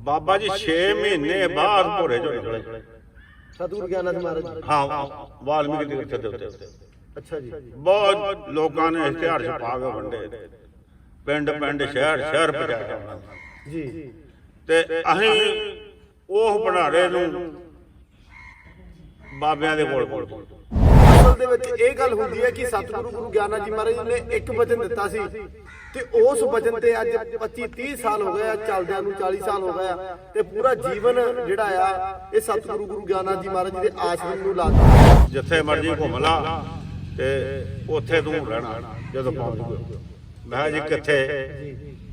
ਬਾਬਾ ਜੀ 6 ਮਹੀਨੇ ਬਾਅਦ ਭੋਰੇ ਚੋਂ ਨਿਕਲੇ। ਸਤਿਗੁਰੂ ਗਿਆਨਨਾਥ ਮਹਾਰਾਜ ਜੀ। ਹਾਂ ਵਾਲਮੀਕੀ ਦੇ ਉੱਤੇ ਦੇ ਉੱਤੇ। ਅੱਛਾ ਜੀ। ਬਹੁਤ ਲੋਕਾਂ ਨੇ ਇਸ਼ਤਿਹਾਰ ਛਪਾ ਕੇ ਵੰਡੇ। ਪਿੰਡ ਪਿੰਡ ਸ਼ਹਿਰ ਸ਼ਹਿਰ ਪਹੁੰਚਾਇਆ। ਜੀ। ਤੇ ਅਸੀਂ ਉਹ ਭੰਡਾਰੇ ਨੂੰ ਬਾਬਿਆਂ ਦੇ ਕੋਲ ਕੋਲ ਅਸਲ ਦੇ ਵਿੱਚ ਇਹ ਗੱਲ ਹੁੰਦੀ ਹੈ ਕਿ ਸਤਿਗੁਰੂ ਗੁਰੂ ਗਿਆਨਨਾਥ ਜੀ ਮਹਾਰਾਜ ਨੇ ਇੱਕ ਵਚਨ ਦਿੱਤਾ ਸੀ ਤੇ ਉਸ ਵਚਨ ਤੇ ਅੱਜ 25 30 ਸਾਲ ਹੋ ਗਏ ਆ, ਚੱਲਦਿਆਂ ਨੂੰ 40 ਸਾਲ ਹੋ ਗਏ ਤੇ ਪੂਰਾ ਜੀਵਨ ਜਿਹੜਾ ਆ, ਇਹ ਸਤਿਗੁਰੂ ਗੁਰੂ ਗਿਆਨਨਾਥ ਜੀ ਮਹਾਰਾਜ ਦੇ ਆਸ਼ਰਮ ਨੂੰ ਲਾ ਦਿੱਤਾ। ਜਿੱਥੇ ਮਰਜ਼ੀ ਘੁੰਮ ਲਾ ਤੇ ਉੱਥੇ ਤੂੰ ਰਹਿਣਾ ਜਦੋਂ ਪਹੁੰਚ ਮੈਂ ਜੀ ਕਿੱਥੇ?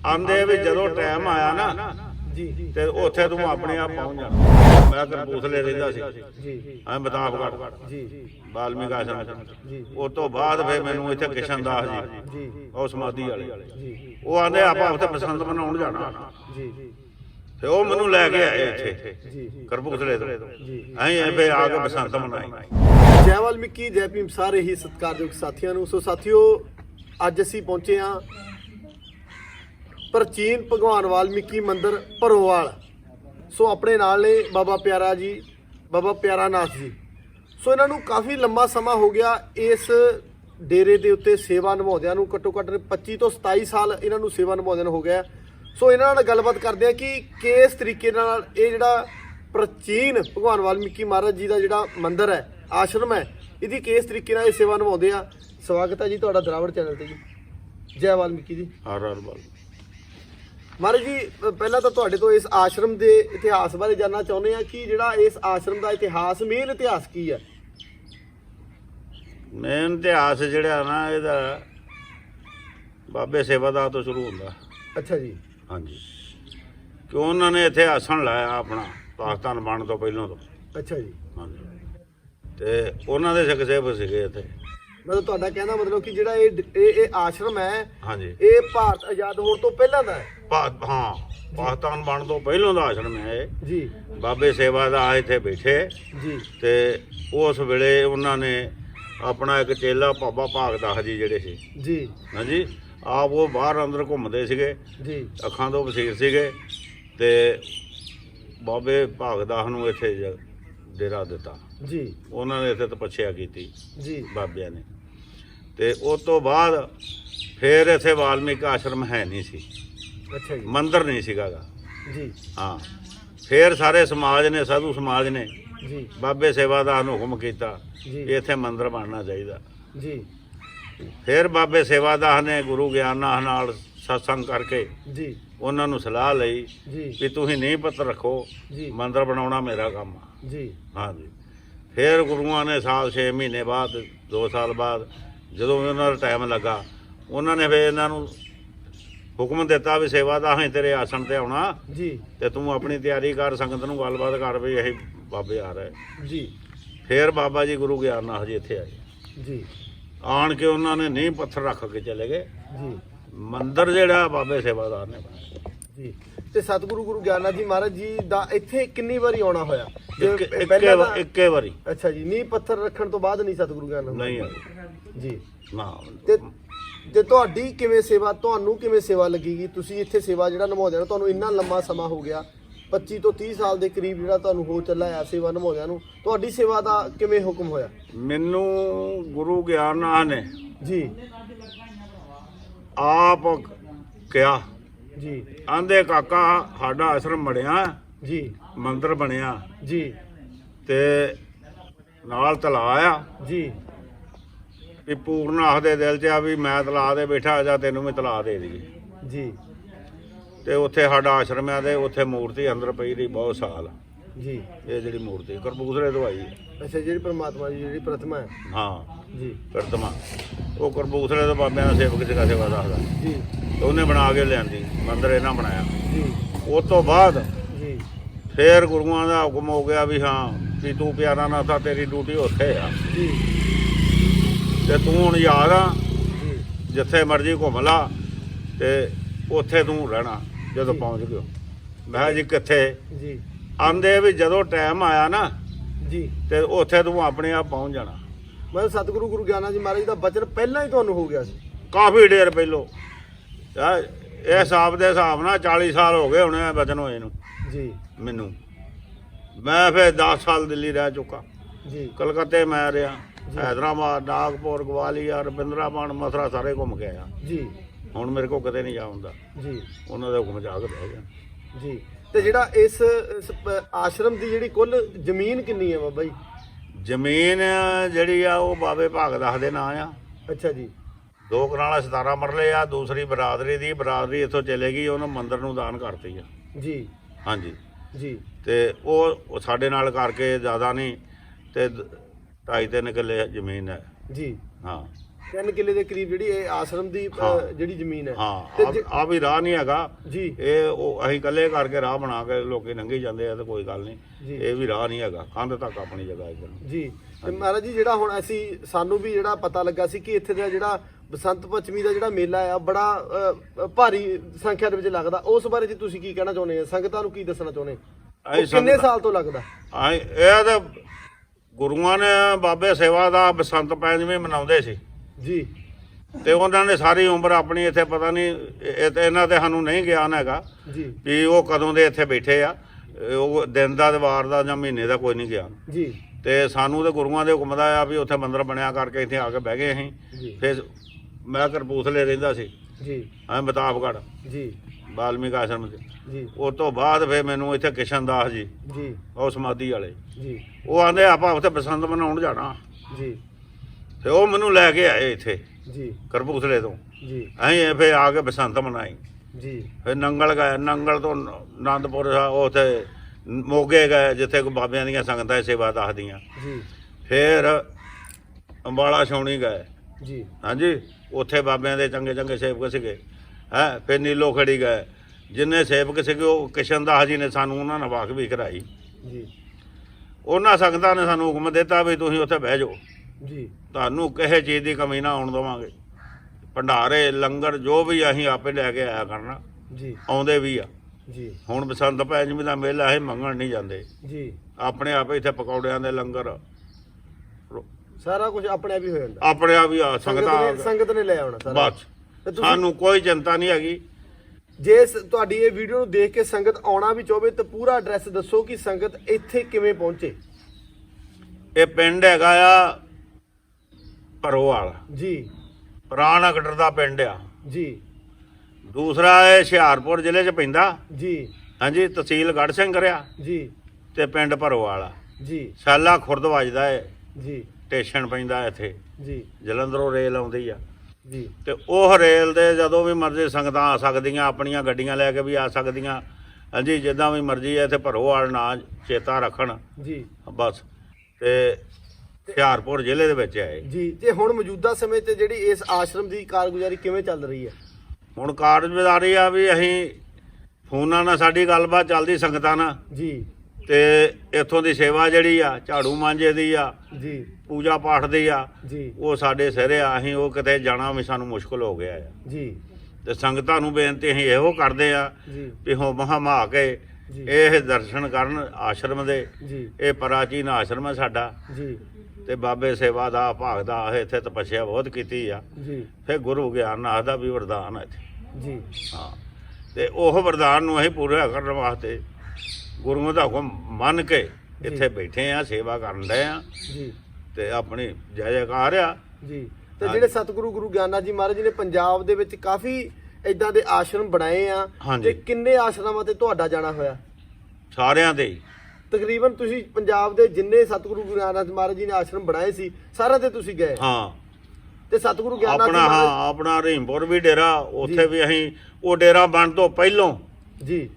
ਆਂਦੇ ਵੀ ਜਦੋਂ ਟਾਈਮ ਆਇਆ ਨਾ ਜੀ। ਤੇ ਉੱਥੇ ਤੂੰ ਆਪਣੇ ਆਪ ਪਹੁੰਚ ਜਾਣਾ ਮੈਂ ਕਰਪੂਥਲੇ ਰਹਿੰਦਾ ਸੀ। ਜੀ। ਐ ਬਤਾਬਗੜ ਜੀ। ਬਾਲਮੀਕ ਆਸ਼ਰਮ ਜੀ। ਉਸ ਤੋਂ ਬਾਅਦ ਫਿਰ ਮੈਨੂੰ ਇੱਥੇ ਕਿਸ਼ਨ ਦਾਸ ਜੀ। ਜੀ। ਉਹ ਸਮਾਧੀ ਵਾਲੇ। ਜੀ। ਉਹ ਆਂਦੇ ਆਪਾਂ ਉੱਥੇ ਪਸੰਦ ਬਣਾਉਣ ਜਾਣਾ। ਜੀ। ਤੇ ਉਹ ਮੈਨੂੰ ਲੈ ਕੇ ਆਏ ਇੱਥੇ। ਜੀ। ਕਰਪੂਥਲੇ ਤੋਂ। ਇਹ ਫਿਰ ਆ ਕੇ ਬਸੰਤ ਮਨਾਈ। ਜੈ ਵਾਲਮੀਕੀ ਜੈ ਭੀਮ ਸਾਰੇ ਹੀ ਸਤਿਕਾਰਯੋਗ ਸਾਥੀਆਂ ਨੂੰ। ਸੋ ਸਾਥੀਓ ਅੱਜ ਅਸੀਂ ਪਹੁੰਚੇ ਹਾਂ ਪ੍ਰਾਚੀਨ ਭਗਵਾਨ ਵਾਲਮੀਕੀ ਮੰਦਿਰ ਭਰੋਵਾਲ। ਸੋ ਆਪਣੇ ਨਾਲ ਨੇ ਬਾਬਾ ਪਿਆਰਾ ਜੀ, ਬਾਬਾ ਪਿਆਰਾ ਨਾਥ ਜੀ। ਸੋ ਇਹਨਾਂ ਨੂੰ ਕਾਫੀ ਲੰਮਾ ਸਮਾਂ ਹੋ ਗਿਆ ਇਸ ਡੇਰੇ ਦੇ ਉੱਤੇ ਸੇਵਾ ਨਿਭਾਉਂਦਿਆਂ ਨੂੰ। ਘੱਟੋ ਘੱਟ 25 ਤੋਂ 27 ਸਾਲ ਇਹਨਾਂ ਨੂੰ ਸੇਵਾ ਨਿਭਾਉਂਦਿਆਂ ਨੂੰ ਹੋ ਗਿਆ। ਸੋ ਇਹਨਾਂ ਨਾਲ ਗੱਲਬਾਤ ਕਰਦੇ ਆ ਕਿ ਕਿਸ ਤਰੀਕੇ ਨਾਲ ਇਹ ਜਿਹੜਾ ਪ੍ਰਾਚੀਨ ਭਗਵਾਨ ਵਾਲਮੀਕੀ ਮਹਾਰਾਜ ਜੀ ਦਾ ਜਿਹੜਾ ਮੰਦਿਰ ਹੈ, ਆਸ਼ਰਮ ਹੈ, ਇਹਦੀ ਕਿਸ ਤਰੀਕੇ ਨਾਲ ਇਹ ਸੇਵਾ ਨਿਭਾਉਂਦੇ ਆ। ਸਵਾਗਤ ਹੈ ਜੀ ਤੁਹਾਡਾ ਦਰਾਵੜ ਚੈਨਲ ਤੇ ਜੀ। ਜੈ ਵਾਲਮੀਕੀ ਜੀ। ਹਰ ਹਰ ਬਲ ਮਹਾਰਾਜ ਜੀ ਪਹਿਲਾਂ ਤਾਂ ਤੁਹਾਡੇ ਤੋਂ ਇਸ ਆਸ਼ਰਮ ਦੇ ਇਤਿਹਾਸ ਬਾਰੇ ਜਾਨਣਾ ਚਾਹੁੰਦੇ ਆ ਕਿ ਜਿਹੜਾ ਇਸ ਆਸ਼ਰਮ ਦਾ ਇਤਿਹਾਸ ਮੇਨ ਇਤਿਹਾਸ ਕੀ ਹੈ? ਮੇਨ ਇਤਿਹਾਸ ਜਿਹੜਾ ਨਾ ਇਹਦਾ ਬਾਬੇ ਸੇਵਾਦਾਰ ਤੋਂ ਸ਼ੁਰੂ ਹੁੰਦਾ। ਅੱਛਾ ਜੀ। ਹਾਂਜੀ। ਕਿ ਉਹਨਾਂ ਨੇ ਇੱਥੇ ਆਸਣ ਲਾਇਆ ਆਪਣਾ ਪਾਕਿਸਤਾਨ ਬਣਨ ਤੋਂ ਪਹਿਲਾਂ ਤੋਂ। ਅੱਛਾ ਜੀ। ਹਾਂਜੀ। ਤੇ ਉਹਨਾਂ ਦੇ ਸਿੱਖ ਸੇਵ ਸੀਗੇ ਇੱਥੇ। ਮਤਲਬ ਤੁਹਾਡਾ ਕਹਿਣਾ ਮਤਲਬ ਕਿ ਜਿਹੜਾ ਇਹ ਇਹ ਇਹ ਆਸ਼ਰਮ ਹੈ ਹਾਂਜੀ। ਇਹ ਭਾਰਤ ਆਜ਼ਾਦ ਹੋਣ ਤੋਂ ਪਹਿਲਾਂ ਦਾ ਹੈ? ਹਾਂ ਪਾਕਿਸਤਾਨ ਬਣਨ ਤੋਂ ਪਹਿਲਾਂ ਦਾ ਆਸ਼ਰਮ ਹੈ ਇਹ। ਜੀ। ਬਾਬੇ ਸੇਵਾਦਾਰ ਇੱਥੇ ਬੈਠੇ। ਜੀ। ਤੇ ਉਸ ਵੇਲੇ ਉਹਨਾਂ ਨੇ ਆਪਣਾ ਇੱਕ ਚੇਲਾ ਬਾਬਾ ਭਾਗਦਾਸ ਜੀ ਜਿਹੜੇ ਸੀ। ਜੀ। ਹਾਂਜੀ ਆਪ ਉਹ ਬਾਹਰ ਅੰਦਰ ਘੁੰਮਦੇ ਸੀਗੇ। ਜੀ। ਅੱਖਾਂ ਤੋਂ ਬਸੀਰ ਸੀਗੇ। ਤੇ ਬਾਬੇ ਭਾਗਦਾਸ ਨੂੰ ਇੱਥੇ ਡੇਰਾ ਦਿੱਤਾ। ਜੀ। ਉਹਨਾਂ ਨੇ ਇੱਥੇ ਤਪੱਸਿਆ ਕੀਤੀ ਜੀ। ਬਾਬਿਆਂ ਨੇ। ਤੇ ਉਸ ਤੋਂ ਬਾਅਦ ਫਿਰ ਇੱਥੇ ਵਾਲਮੀਕ ਆਸ਼ਰਮ ਹੈ ਨਹੀਂ ਸੀ। ਅੱਛਾ ਜੀ। ਮੰਦਿਰ ਨਹੀਂ ਸੀਗਾ ਗਾ। ਜੀ। ਹਾਂ। ਫਿਰ ਸਾਰੇ ਸਮਾਜ ਨੇ ਸਾਧੂ ਸਮਾਜ ਨੇ ਜੀ। ਬਾਬੇ ਸੇਵਾਦਾਰ ਨੂੰ ਹੁਕਮ ਕੀਤਾ ਜੀ। ਇੱਥੇ ਮੰਦਿਰ ਬਣਨਾ ਚਾਹੀਦਾ। ਜੀ। ਫਿਰ ਬਾਬੇ ਸੇਵਾਦਾਰ ਨੇ ਗੁਰੂ ਗਿਆਨਨਾਥ ਨਾਲ ਸਤਸੰਗ ਕਰਕੇ ਜੀ। ਉਹਨਾਂ ਨੂੰ ਸਲਾਹ ਲਈ ਜੀ। ਵੀ ਤੁਸੀਂ ਨੀਂਹ ਪੱਥਰ ਰੱਖੋ ਜੀ। ਮੰਦਿਰ ਬਣਾਉਣਾ ਮੇਰਾ ਕੰਮ ਆ। ਜੀ। ਹਾਂਜੀ। ਫਿਰ ਗੁਰੂਆਂ ਨੇ ਸਾਲ 6 ਮਹੀਨੇ ਬਾਅਦ 2 ਸਾਲ ਬਾਅਦ ਜਦੋਂ ਉਹਨਾਂ ਦਾ ਟਾਈਮ ਲੱਗਾ ਉਹਨਾਂ ਨੇ ਫਿਰ ਇਹਨਾਂ ਨੂੰ ਹੁਕਮ ਦਿੱਤਾ ਵੀ ਸੇਵਾ ਦਾ ਅਸੀਂ ਤੇਰੇ ਆਸਣ ਤੇ ਆਉਣਾ ਜੀ। ਤੇ ਤੂੰ ਆਪਣੀ ਤਿਆਰੀ ਕਰ ਸੰਗਤ ਨੂੰ ਗੱਲਬਾਤ ਕਰ ਵੀ ਇਹ ਬਾਬੇ ਆ ਰਹੇ। ਜੀ। ਫਿਰ ਬਾਬਾ ਜੀ ਗੁਰੂ ਗਿਆਨਨਾਥ ਜੀ ਇੱਥੇ ਆਏ। ਜੀ। ਆਣ ਕੇ ਉਹਨਾਂ ਨੇ ਨੀਂਹ ਪੱਥਰ ਰੱਖ ਕੇ ਚਲੇ ਗਏ। ਜੀ। ਮੰਦਿਰ ਜਿਹੜਾ ਬਾਬੇ ਸੇਵਾਦਾਰ ਨੇ ਬਣਾਇਆ। ਜੀ। ਤੇ ਸਤਿਗੁਰੂ ਗੁਰੂ ਗਿਆਨਨਾਥ ਜੀ ਮਹਾਰਾਜ ਜੀ ਦਾ ਇੱਥੇ ਕਿੰਨੀ ਵਾਰੀ ਆਉਣਾ ਹੋਇਆ? ਇੱਕ ਇੱਕੇ ਪਹਿਲਾਂ ਵਾ- ਤਾਂ- ਇੱਕੇ ਵਾਰੀ। ਅੱਛਾ ਜੀ ਨੀਂਹ ਪੱਥਰ ਰੱਖਣ ਤੋਂ ਬਾਅਦ ਨਹੀਂ ਸਤਿਗੁਰੂ ਗਿਆਨਨਾਥ ਨਹੀਂ। ਜੀ। ਨਾ। ਤੇ ਤੇ ਤੁਹਾਡੀ ਕਿਵੇਂ ਸੇਵਾ ਤੁਹਾਨੂੰ ਕਿਵੇਂ ਸੇਵਾ ਲੱਗੀਗੀ? ਤੁਸੀਂ ਇੱਥੇ ਸੇਵਾ ਜਿਹੜਾ ਨਿਭਾਉਂਦੇ ਹੋ ਤੁਹਾਨੂੰ ਇੰਨਾ ਲੰਮਾ ਸਮਾਂ ਹੋ ਗਿਆ 25 ਤੋਂ 30 ਸਾਲ ਦੇ ਕਰੀਬ ਜਿਹੜਾ ਤੁਹਾਨੂੰ ਹੋ ਚੱਲਾ ਆ ਸੇਵਾ ਨਿਭਾਉਂਦਿਆਂ ਨੂੰ ਤੁਹਾਡੀ ਸੇਵਾ ਦਾ ਕਿਵੇਂ ਹੁਕਮ ਹੋਇਆ? ਮੈਨੂੰ ਗੁਰੂ ਗਿਆਨਨਾਥ ਨੇ ਜੀ। ਆਪ ਕਿਹਾ ਜੀ। ਆਂਦੇ ਕਾਕਾ ਸਾਡਾ ਆਸ਼ਰਮ ਬਣਿਆ ਜੀ। ਮੰਦਿਰ ਬਣਿਆ। ਜੀ। ਤੇ ਨਾਲ ਤਲਾ ਆ ਜੀ। ਵੀ ਪੂਰਨਾਥ ਦੇ ਦਿਲ 'ਚ ਆ ਵੀ ਮੈਂ ਤਲਾ ਦੇ ਬੈਠਾ ਜਾਂ ਤੈਨੂੰ ਵੀ ਤਲਾ ਦੇ ਦਈਏ। ਜੀ। ਤੇ ਉੱਥੇ ਸਾਡਾ ਆਸ਼ਰਮ ਆ ਤੇ ਉੱਥੇ ਮੂਰਤੀ ਅੰਦਰ ਪਈ ਰਹੀ ਬਹੁਤ ਸਾਲ। ਜੀ। ਇਹ ਜਿਹੜੀ ਮੂਰਤੀ ਕਰਬੂਸਰੇ ਤੋਂ ਆਈ ਹੈ। ਅੱਛਾ ਜਿਹੜੀ ਪਰਮਾਤਮਾ ਦੀ ਜਿਹੜੀ ਪ੍ਰਤਿਮਾ ਹੈ। ਹਾਂ। ਜੀ। ਪ੍ਰਤਮਾ ਉਹ ਕਰਬੂਸਰੇ ਤੋਂ ਬਾਬਿਆਂ ਦਾ ਸੇਵਕ ਜਗਾ ਸੇਵਾ ਦੱਸਦਾ ਜੀ। ਤੇ ਉਹਨੇ ਬਣਾ ਕੇ ਲਿਆਂਦੀ ਮੰਦਿਰ ਇਹਨਾਂ ਬਣਾਇਆ। ਜੀ। ਉਸ ਤੋਂ ਬਾਅਦ ਜੀ। ਫੇਰ ਗੁਰੂਆਂ ਦਾ ਹੁਕਮ ਹੋ ਗਿਆ ਵੀ ਹਾਂ ਵੀ ਤੂੰ ਪਿਆਰਾ ਨਾ ਥਾ ਤੇਰੀ ਡਿਊਟੀ ਉੱਥੇ ਆ। ਜੀ। ਤੇ ਤੂੰ ਹੁਣ ਯਾਦ ਆ। ਜਿੱਥੇ ਮਰਜ਼ੀ ਘੁੰਮ ਲਾ ਤੇ ਉੱਥੇ ਤੂੰ ਰਹਿਣਾ ਜਦੋਂ ਪਹੁੰਚ ਗਿਓ ਮੈਂ ਜੀ ਕਿੱਥੇ? ਜੀ। ਆਂਦੇ ਵੀ ਜਦੋਂ ਟਾਈਮ ਆਇਆ ਨਾ ਜੀ। ਤੇ ਉੱਥੇ ਤੂੰ ਆਪਣੇ ਆਪ ਪਹੁੰਚ ਜਾਣਾ। ਮਤਲਬ ਸਤਿਗੁਰੂ ਗੁਰੂ ਗਿਆਨਾ ਜੀ ਮਹਾਰਾਜ ਦਾ ਬਚਨ ਪਹਿਲਾਂ ਹੀ ਤੁਹਾਨੂੰ ਹੋ ਗਿਆ ਸੀ। ਕਾਫੀ ਢੇਰ ਪਹਿਲੋਂ। ਯਾਰ ਇਹ ਹਿਸਾਬ ਦੇ ਹਿਸਾਬ ਨਾਲ 40 ਸਾਲ ਹੋ ਗਏ ਹੋਣੇ ਬਚਨ ਹੋਏ ਨੂੰ। ਜੀ। ਮੈਨੂੰ। ਮੈਂ ਫਿਰ 10 ਸਾਲ ਦਿੱਲੀ ਰਹਿ ਚੁੱਕਾ। ਜੀ। ਕਲਕੱਤੇ ਮੈਂ ਰਿਹਾ। ਹੈਦਰਾਬਾਦ ਨਾਗਪੁਰ ਗਵਾਲੀਅਰ ਰਵਿੰਦਰਾਬਾਦ ਮਥੁਰਾ ਸਾਰੇ ਘੁੰਮ ਕੇ ਆਇਆ। ਜੀ। ਹੁਣ ਮੇਰੇ ਕੋਲ ਕਿਤੇ ਨਹੀਂ ਜਾ ਹੁੰਦਾ। ਜੀ। ਉਹਨਾਂ ਦੇ ਹੁਕਮ ਆ ਕੇ ਬਹਿ ਗਿਆ। ਜੀ। ਤੇ ਜਿਹੜਾ ਇਸ ਇਸ ਪ- ਆਸ਼ਰਮ ਦੀ ਜਿਹੜੀ ਕੁੱਲ ਜ਼ਮੀਨ ਕਿੰਨੀ ਹੈ ਬਾਬਾ ਜੀ? ਜ਼ਮੀਨ ਜਿਹੜੀ ਆ ਉਹ ਬਾਬੇ ਭਾਗ ਦੱਸਦੇ ਨਾਂ ਆ। ਅੱਛਾ ਜੀ। ਦੋ ਕਨਾਲਾ 17 ਮਰਲੇ ਆ ਦੂਸਰੀ ਬਰਾਦਰੀ ਦੀ ਬਰਾਦਰੀ ਇੱਥੋਂ ਚਲੇ ਗਈ ਉਹਨੂੰ ਮੰਦਿਰ ਨੂੰ ਦਾਨ ਕਰਤੀ ਆ। ਜੀ। ਹਾਂਜੀ। ਜੀ। ਤੇ ਉਹ ਸਾਡੇ ਨਾਲ ਕਰਕੇ ਜ਼ਿਆਦਾ ਨਹੀਂ ਤੇ ਦ- ਢਾਈ ਤਿੰਨ ਕਿੱਲੇ ਜ਼ਮੀਨ ਹੈ। ਜੀ। ਹਾਂ। ਤਿੰਨ ਕਿੱਲੇ ਦੇ ਕਰੀਬ ਜਿਹੜੀ ਇਹ ਆਸ਼ਰਮ ਦੀ ਅ। ਜਿਹੜੀ ਜ਼ਮੀਨ ਹੈ। ਹਾਂ ਤੇ ਆ- ਜੇ- ਆ ਵੀ ਰਾਹ ਨਹੀਂ ਹੈਗਾ। ਜੀ। ਇਹ ਉਹ ਅਸੀਂ ਇਕੱਲੇ ਕਰਕੇ ਰਾਹ ਬਣਾ ਕੇ ਲੋਕੀ ਲੰਘੀ ਜਾਂਦੇ ਆ ਤੇ ਕੋਈ ਗੱਲ ਨਹੀਂ। ਇਹ ਵੀ ਰਾਹ ਨਹੀਂ ਹੈਗਾ। ਕੰਧ ਤੱਕ ਆਪਣੀ ਜਗ੍ਹਾ ਇੱਧਰ। ਨੂੰ। ਜੀ। ਤੇ ਮਹਾਰਾਜ ਜੀ ਜਿਹੜਾ ਹੁਣ ਅਸੀਂ ਸਾਨੂੰ ਵੀ ਜਿਹੜਾ ਪਤਾ ਲੱਗਾ ਸੀ ਕਿ ਇੱਥੇ ਦਾ ਜਿਹੜਾ ਬਸੰਤ ਪੰਚਮੀ ਦਾ ਜਿਹੜਾ ਮੇਲਾ ਆ ਬੜਾ ਅ, ਅ, ਭਾਰੀ ਸੰਖਿਆ ਦੇ ਵਿੱਚ ਲੱਗਦਾ। ਉਸ ਬਾਰੇ ਜੀ ਤੁਸੀਂ ਕੀ ਕਹਿਣਾ ਚਾਹੁੰਦੇ ਆ? ਸੰਗਤਾਂ ਨੂੰ ਕੀ ਦੱਸਣਾ ਚਾਹੁੰਦੇ? ਉਹ ਅਸੀਂ ਕਿੰਨੇ ਸੰਗਤ- ਸਾਲ ਤੋਂ ਲੱਗਦਾ? ਅਸੀਂ ਇਹ ਤਾਂ ਗੁਰੂਆਂ ਨੇ ਬਾਬੇ ਸੇਵਾ ਦਾ ਬਸੰਤ ਪੰਚਮੀ ਮਨਾਉਂਦੇ ਸੀ। ਜੀ। ਤੇ ਉਹਨਾਂ ਨੇ ਸਾਰੀ ਉਮਰ ਆਪਣੀ ਇੱਥੇ ਪਤਾ ਨਹੀਂ ਇਹ ਤੇ ਇਹਨਾਂ ਤੇ ਸਾਨੂੰ ਨਹੀਂ ਗਿਆਨ ਹੈਗਾ ਜੀ। ਵੀ ਉਹ ਕਦੋਂ ਦੇ ਇੱਥੇ ਬੈਠੇ ਆ। ਉਹ ਦਿਨ ਦਾ ਤੇ ਵਾਰ ਦਾ ਜਾਂ ਮਹੀਨੇ ਦਾ ਕੋਈ ਨਹੀਂ ਗਿਆਨ। ਜੀ। ਤੇ ਸਾਨੂੰ ਤੇ ਗੁਰੂਆਂ ਦੇ ਹੁਕਮ ਦਾ ਆ ਵੀ ਉੱਥੇ ਮੰਦਿਰ ਬਣਿਆ ਕਰਕੇ ਇੱਥੇ ਆ ਕੇ ਬਹਿ ਗਏ ਅਸੀਂ। ਫਿਰ ਮੈਂ ਕਰਪੂਥਲੇ ਰਹਿੰਦਾ ਸੀ। ਜੀ। ਐ ਬਤਾਬਗੜ ਜੀ। ਬਾਲਮੀਕ ਆਸ਼ਰਮ 'ਚ ਜੀ। ਉਸ ਤੋਂ ਬਾਅਦ ਫਿਰ ਮੈਨੂੰ ਇੱਥੇ ਕਿਸ਼ਨ ਦਾਸ ਜੀ ਜੀ। ਉਹ ਸਮਾਧੀ ਵਾਲੇ। ਜੀ। ਉਹ ਆਂਦੇ ਆਪਾਂ ਉੱਥੇ ਬਸੰਤ ਮਨਾਉਣ ਜਾਣਾ। ਜੀ। ਤੇ ਉਹ ਮੈਨੂੰ ਲੈ ਕੇ ਆਏ ਇੱਥੇ ਜੀ। ਕਰਪੂਥਲੇ ਤੋਂ। ਜੀ। ਅਸੀਂ ਫਿਰ ਆ ਕੇ ਬਸੰਤ ਮਨਾਈ। ਜੀ। ਫਿਰ ਨੰਗਲ ਗਏ ਨੰਗਲ ਤੋਂ ਆਨੰਦਪੁਰ ਉੱਥੇ ਮੋਗੇ ਗਏ ਜਿੱਥੇ ਕੋ ਬਾਬਿਆਂ ਦੀਆਂ ਸੰਗਤਾਂ ਸੇਵਾ ਦੱਸਦੀਆਂ। ਜੀ। ਫਿਰ ਅੰਬਾਲਾ ਛਾਉਣੀ ਗਏ। ਜੀ। ਹਾਂਜੀ ਉੱਥੇ ਬਾਬਿਆਂ ਦੇ ਚੰਗੇ ਚੰਗੇ ਸੇਵਕ ਸੀਗੇ। ਹੈ ਫਿਰ ਨੀਲੋ ਖੜੀ ਗਏ। ਜਿੰਨੇ ਸੇਵਕ ਸੀਗੇ ਉਹ ਕਿਸ਼ਨ ਦਾਸ ਜੀ ਨੇ ਸਾਨੂੰ ਉਹਨਾਂ ਨਾਲ ਵਾਕ ਵੀ ਕਰਾਈ। ਜੀ। ਉਹਨਾਂ ਸੰਗਤਾਂ ਨੇ ਸਾਨੂੰ ਹੁਕਮ ਦਿੱਤਾ ਵੀ ਤੁਸੀਂ ਉੱਥੇ ਬਹਿ ਜਾਓ। ਜੀ। ਤੁਹਾਨੂੰ ਕਿਸੇ ਚੀਜ਼ ਦੀ ਕਮੀ ਨਾ ਆਉਣ ਦੇਵਾਂਗੇ। ਭੰਡਾਰੇ ਲੰਗਰ ਜੋ ਵੀ ਅਸੀਂ ਆਪੇ ਲੈ ਕੇ ਆਇਆ ਕਰਨਾ ਜੀ। ਆਉਂਦੇ ਵੀ ਆ। ਜੀ। ਹੁਣ ਬਸੰਤ ਪੰਚਮੀ ਦਾ ਮੇਲਾ ਇਹ ਮੰਗਣ ਨਹੀਂ ਜਾਂਦੇ। ਜੀ। ਆਪਣੇ ਆਪੇ ਇੱਥੇ ਪਕੌੜਿਆਂ ਦੇ ਲੰਗਰ ਸਾਰਾ ਕੁਝ ਆਪਣੇ ਆਪ ਹੀ ਹੋ ਜਾਂਦਾ। ਆਪਣੇ ਆਪ ਹੀ ਆ ਸੰਗਤ ਸੰਗਤਾਂ ਨੇ ਲੈ ਆਉਣਾ ਸਾਰਾ। ਬਸ। ਸਾਨੂੰ ਕੋਈ ਚਿੰਤਾ ਨਹੀਂ ਹੈਗੀ। ਜੇ ਤੁਹਾਡੀ ਇਹ ਵੀਡੀਓ ਨੂੰ ਦੇਖ ਕੇ ਸੰਗਤ ਆਉਣਾ ਵੀ ਚਾਹਵੇ ਤਾਂ ਪੂਰਾ ਐਡਰੈਸ ਦੱਸੋ ਕਿ ਸੰਗਤ ਇੱਥੇ ਕਿਵੇਂ ਪਹੁੰਚੇ। ਇਹ ਪਿੰਡ ਹੈਗਾ ਆ ਪਰੋਵਾਲ ਜੀ। ਪੁਰਾਣਾ ਗਟਰ ਦਾ ਪਿੰਡ ਆ। ਜੀ। ਦੂਸਰਾ ਇਹ ਹੁਸ਼ਿਆਰਪੁਰ ਜ਼ਿਲ੍ਹੇ 'ਚ ਪੈਂਦਾ। ਜੀ। ਹਾਂਜੀ ਤਹਿਸੀਲ ਗੜ੍ਹ ਸਿੰਘ ਕਰਿਆ ਜੀ। ਤੇ ਪਿੰਡ ਪਰੋਵਾਲ ਆ ਜੀ। ਸਾਲਾ ਖੁਰਦ ਵੱਜਦਾ ਹੈ ਜੀ। ਸਟੇਸ਼ਨ ਪੈਂਦਾ ਇੱਥੇ। ਜੀ। ਜਲੰਧਰੋਂ ਰੇਲ ਆਉਂਦੀ ਆ। ਜੀ। ਤੇ ਉਹ ਰੇਲ ਦੇ ਜਦੋਂ ਵੀ ਮਰਜ਼ੀ ਸੰਗਤਾਂ ਆ ਸਕਦੀਆਂ ਆਪਣੀਆਂ ਗੱਡੀਆਂ ਲੈ ਕੇ ਵੀ ਆ ਸਕਦੀਆਂ। ਹਾਂਜੀ ਜਿੱਦਾਂ ਵੀ ਮਰਜ਼ੀ ਹੈ ਇੱਥੇ ਭਰੋਵਾਲ ਨਾ ਚੇਤਾ ਰੱਖਣ। ਜੀ। ਬਸ। ਤੇ ਹੁਸ਼ਿਆਰਪੁਰ ਜ਼ਿਲ੍ਹੇ ਦੇ ਵਿੱਚ ਹੈ ਇਹ। ਜੀ ਤੇ ਹੁਣ ਮੌਜੂਦਾ ਸਮੇਂ ਤੇ ਜਿਹੜੀ ਇਸ ਆਸ਼ਰਮ ਦੀ ਕਾਰਗੁਜ਼ਾਰੀ ਕਿਵੇਂ ਚੱਲ ਰਹੀ ਹੈ? ਹੁਣ ਕਾਰਜਬਾਰੀ ਆ ਵੀ ਅਸੀਂ ਫੋਨਾਂ ਨਾਲ ਸਾਡੀ ਗੱਲਬਾਤ ਚੱਲਦੀ ਸੰਗਤਾਂ ਨਾਲ। ਜੀ। ਤੇ ਇੱਥੋਂ ਦੀ ਸੇਵਾ ਜਿਹੜੀ ਆ ਝਾੜੂ ਮਾਂਜੇ ਦੀ ਆ ਜੀ। ਪੂਜਾ ਪਾਠ ਦੀ ਆ ਜੀ। ਉਹ ਸਾਡੇ ਸਿਰ ਆ ਅਸੀਂ ਉਹ ਕਿਤੇ ਜਾਣਾ ਵੀ ਸਾਨੂੰ ਮੁਸ਼ਕਲ ਹੋ ਗਿਆ ਆ। ਜੀ। ਤੇ ਸੰਗਤਾਂ ਨੂੰ ਬੇਨਤੀ ਅਸੀਂ ਇਹੋ ਕਰਦੇ ਆ ਜੀ। ਵੀ ਹੋ ਮਹਾ ਕੇ ਜੀ। ਇਹ ਦਰਸ਼ਨ ਕਰਨ ਆਸ਼ਰਮ ਦੇ। ਜੀ। ਇਹ ਪ੍ਰਾਚੀਨ ਆਸ਼ਰਮ ਹੈ ਸਾਡਾ। ਜੀ। ਤੇ ਬਾਬੇ ਸੇਵਾ ਦਾ ਭਾਗ ਦਾ ਇੱਥੇ ਤਪੱਸਿਆ ਬਹੁਤ ਕੀਤੀ ਆ। ਜੀ। ਫਿਰ ਗੁਰੂ ਗਿਆਨਨਾਥ ਦਾ ਵੀ ਵਰਦਾਨ ਹੈ ਇੱਥੇ। ਜੀ। ਹਾਂ। ਤੇ ਉਹ ਵਰਦਾਨ ਨੂੰ ਅਸੀਂ ਪੂਰਾ ਕਰਨ ਵਾਸਤੇ ਗੁਰੂਆਂ ਦਾ ਹੁਕਮ ਮੰਨ ਕੇ ਇੱਥੇ ਬੈਠੇ ਆ ਸੇਵਾ ਕਰਨ ਦੇ ਆ। ਜੀ। ਤੇ ਆਪਣੀ ਜੈ ਜੈਕਾਰ ਆ। ਜੀ। ਤੇ। ਜਿਹੜੇ ਸਤਿਗੁਰੂ ਗੁਰੂ ਗਿਆਨਨਾਥ ਜੀ ਮਹਾਰਾਜ ਨੇ ਪੰਜਾਬ ਦੇ ਵਿੱਚ ਕਾਫੀ ਇਦਾਂ ਦੇ ਆਸ਼ਰਮ ਬਣਾਏ ਆ। ਤੇ ਕਿੰਨੇ ਆਸ਼ਰਮਾਂ ਤੇ ਤੁਹਾਡਾ ਜਾਣਾ ਹੋਇਆ? ਸਾਰਿਆਂ ਦੇ। ਤਕਰੀਬਨ ਤੁਸੀਂ ਪੰਜਾਬ ਦੇ ਜਿੰਨੇ ਸਤਿਗੁਰੂ ਗੁਰੂ ਗਿਆਨਨਾਥ ਮਹਾਰਾਜ ਜੀ ਨੇ ਆਸ਼ਰਮ ਬਣਾਏ ਸੀ ਸਾਰਿਆਂ ਤੇ ਤੁਸੀਂ ਗਏ? ਹਾਂ। ਤੇ ਸਤਿਗੁਰੂ ਗਿਆਨਨਾਥ ਜੀ ਆਪਣਾ ਹਾਂ ਮਹਾਰਾਜ ਆਪਣਾ ਰਹੀਮਪੁਰ ਵੀ ਡੇਰਾ ਉੱਥੇ। ਵੀ ਅਸੀਂ ਉਹ ਡੇਰਾ ਬਣ ਤੋਂ ਪਹਿਲੋਂ ਜੀ।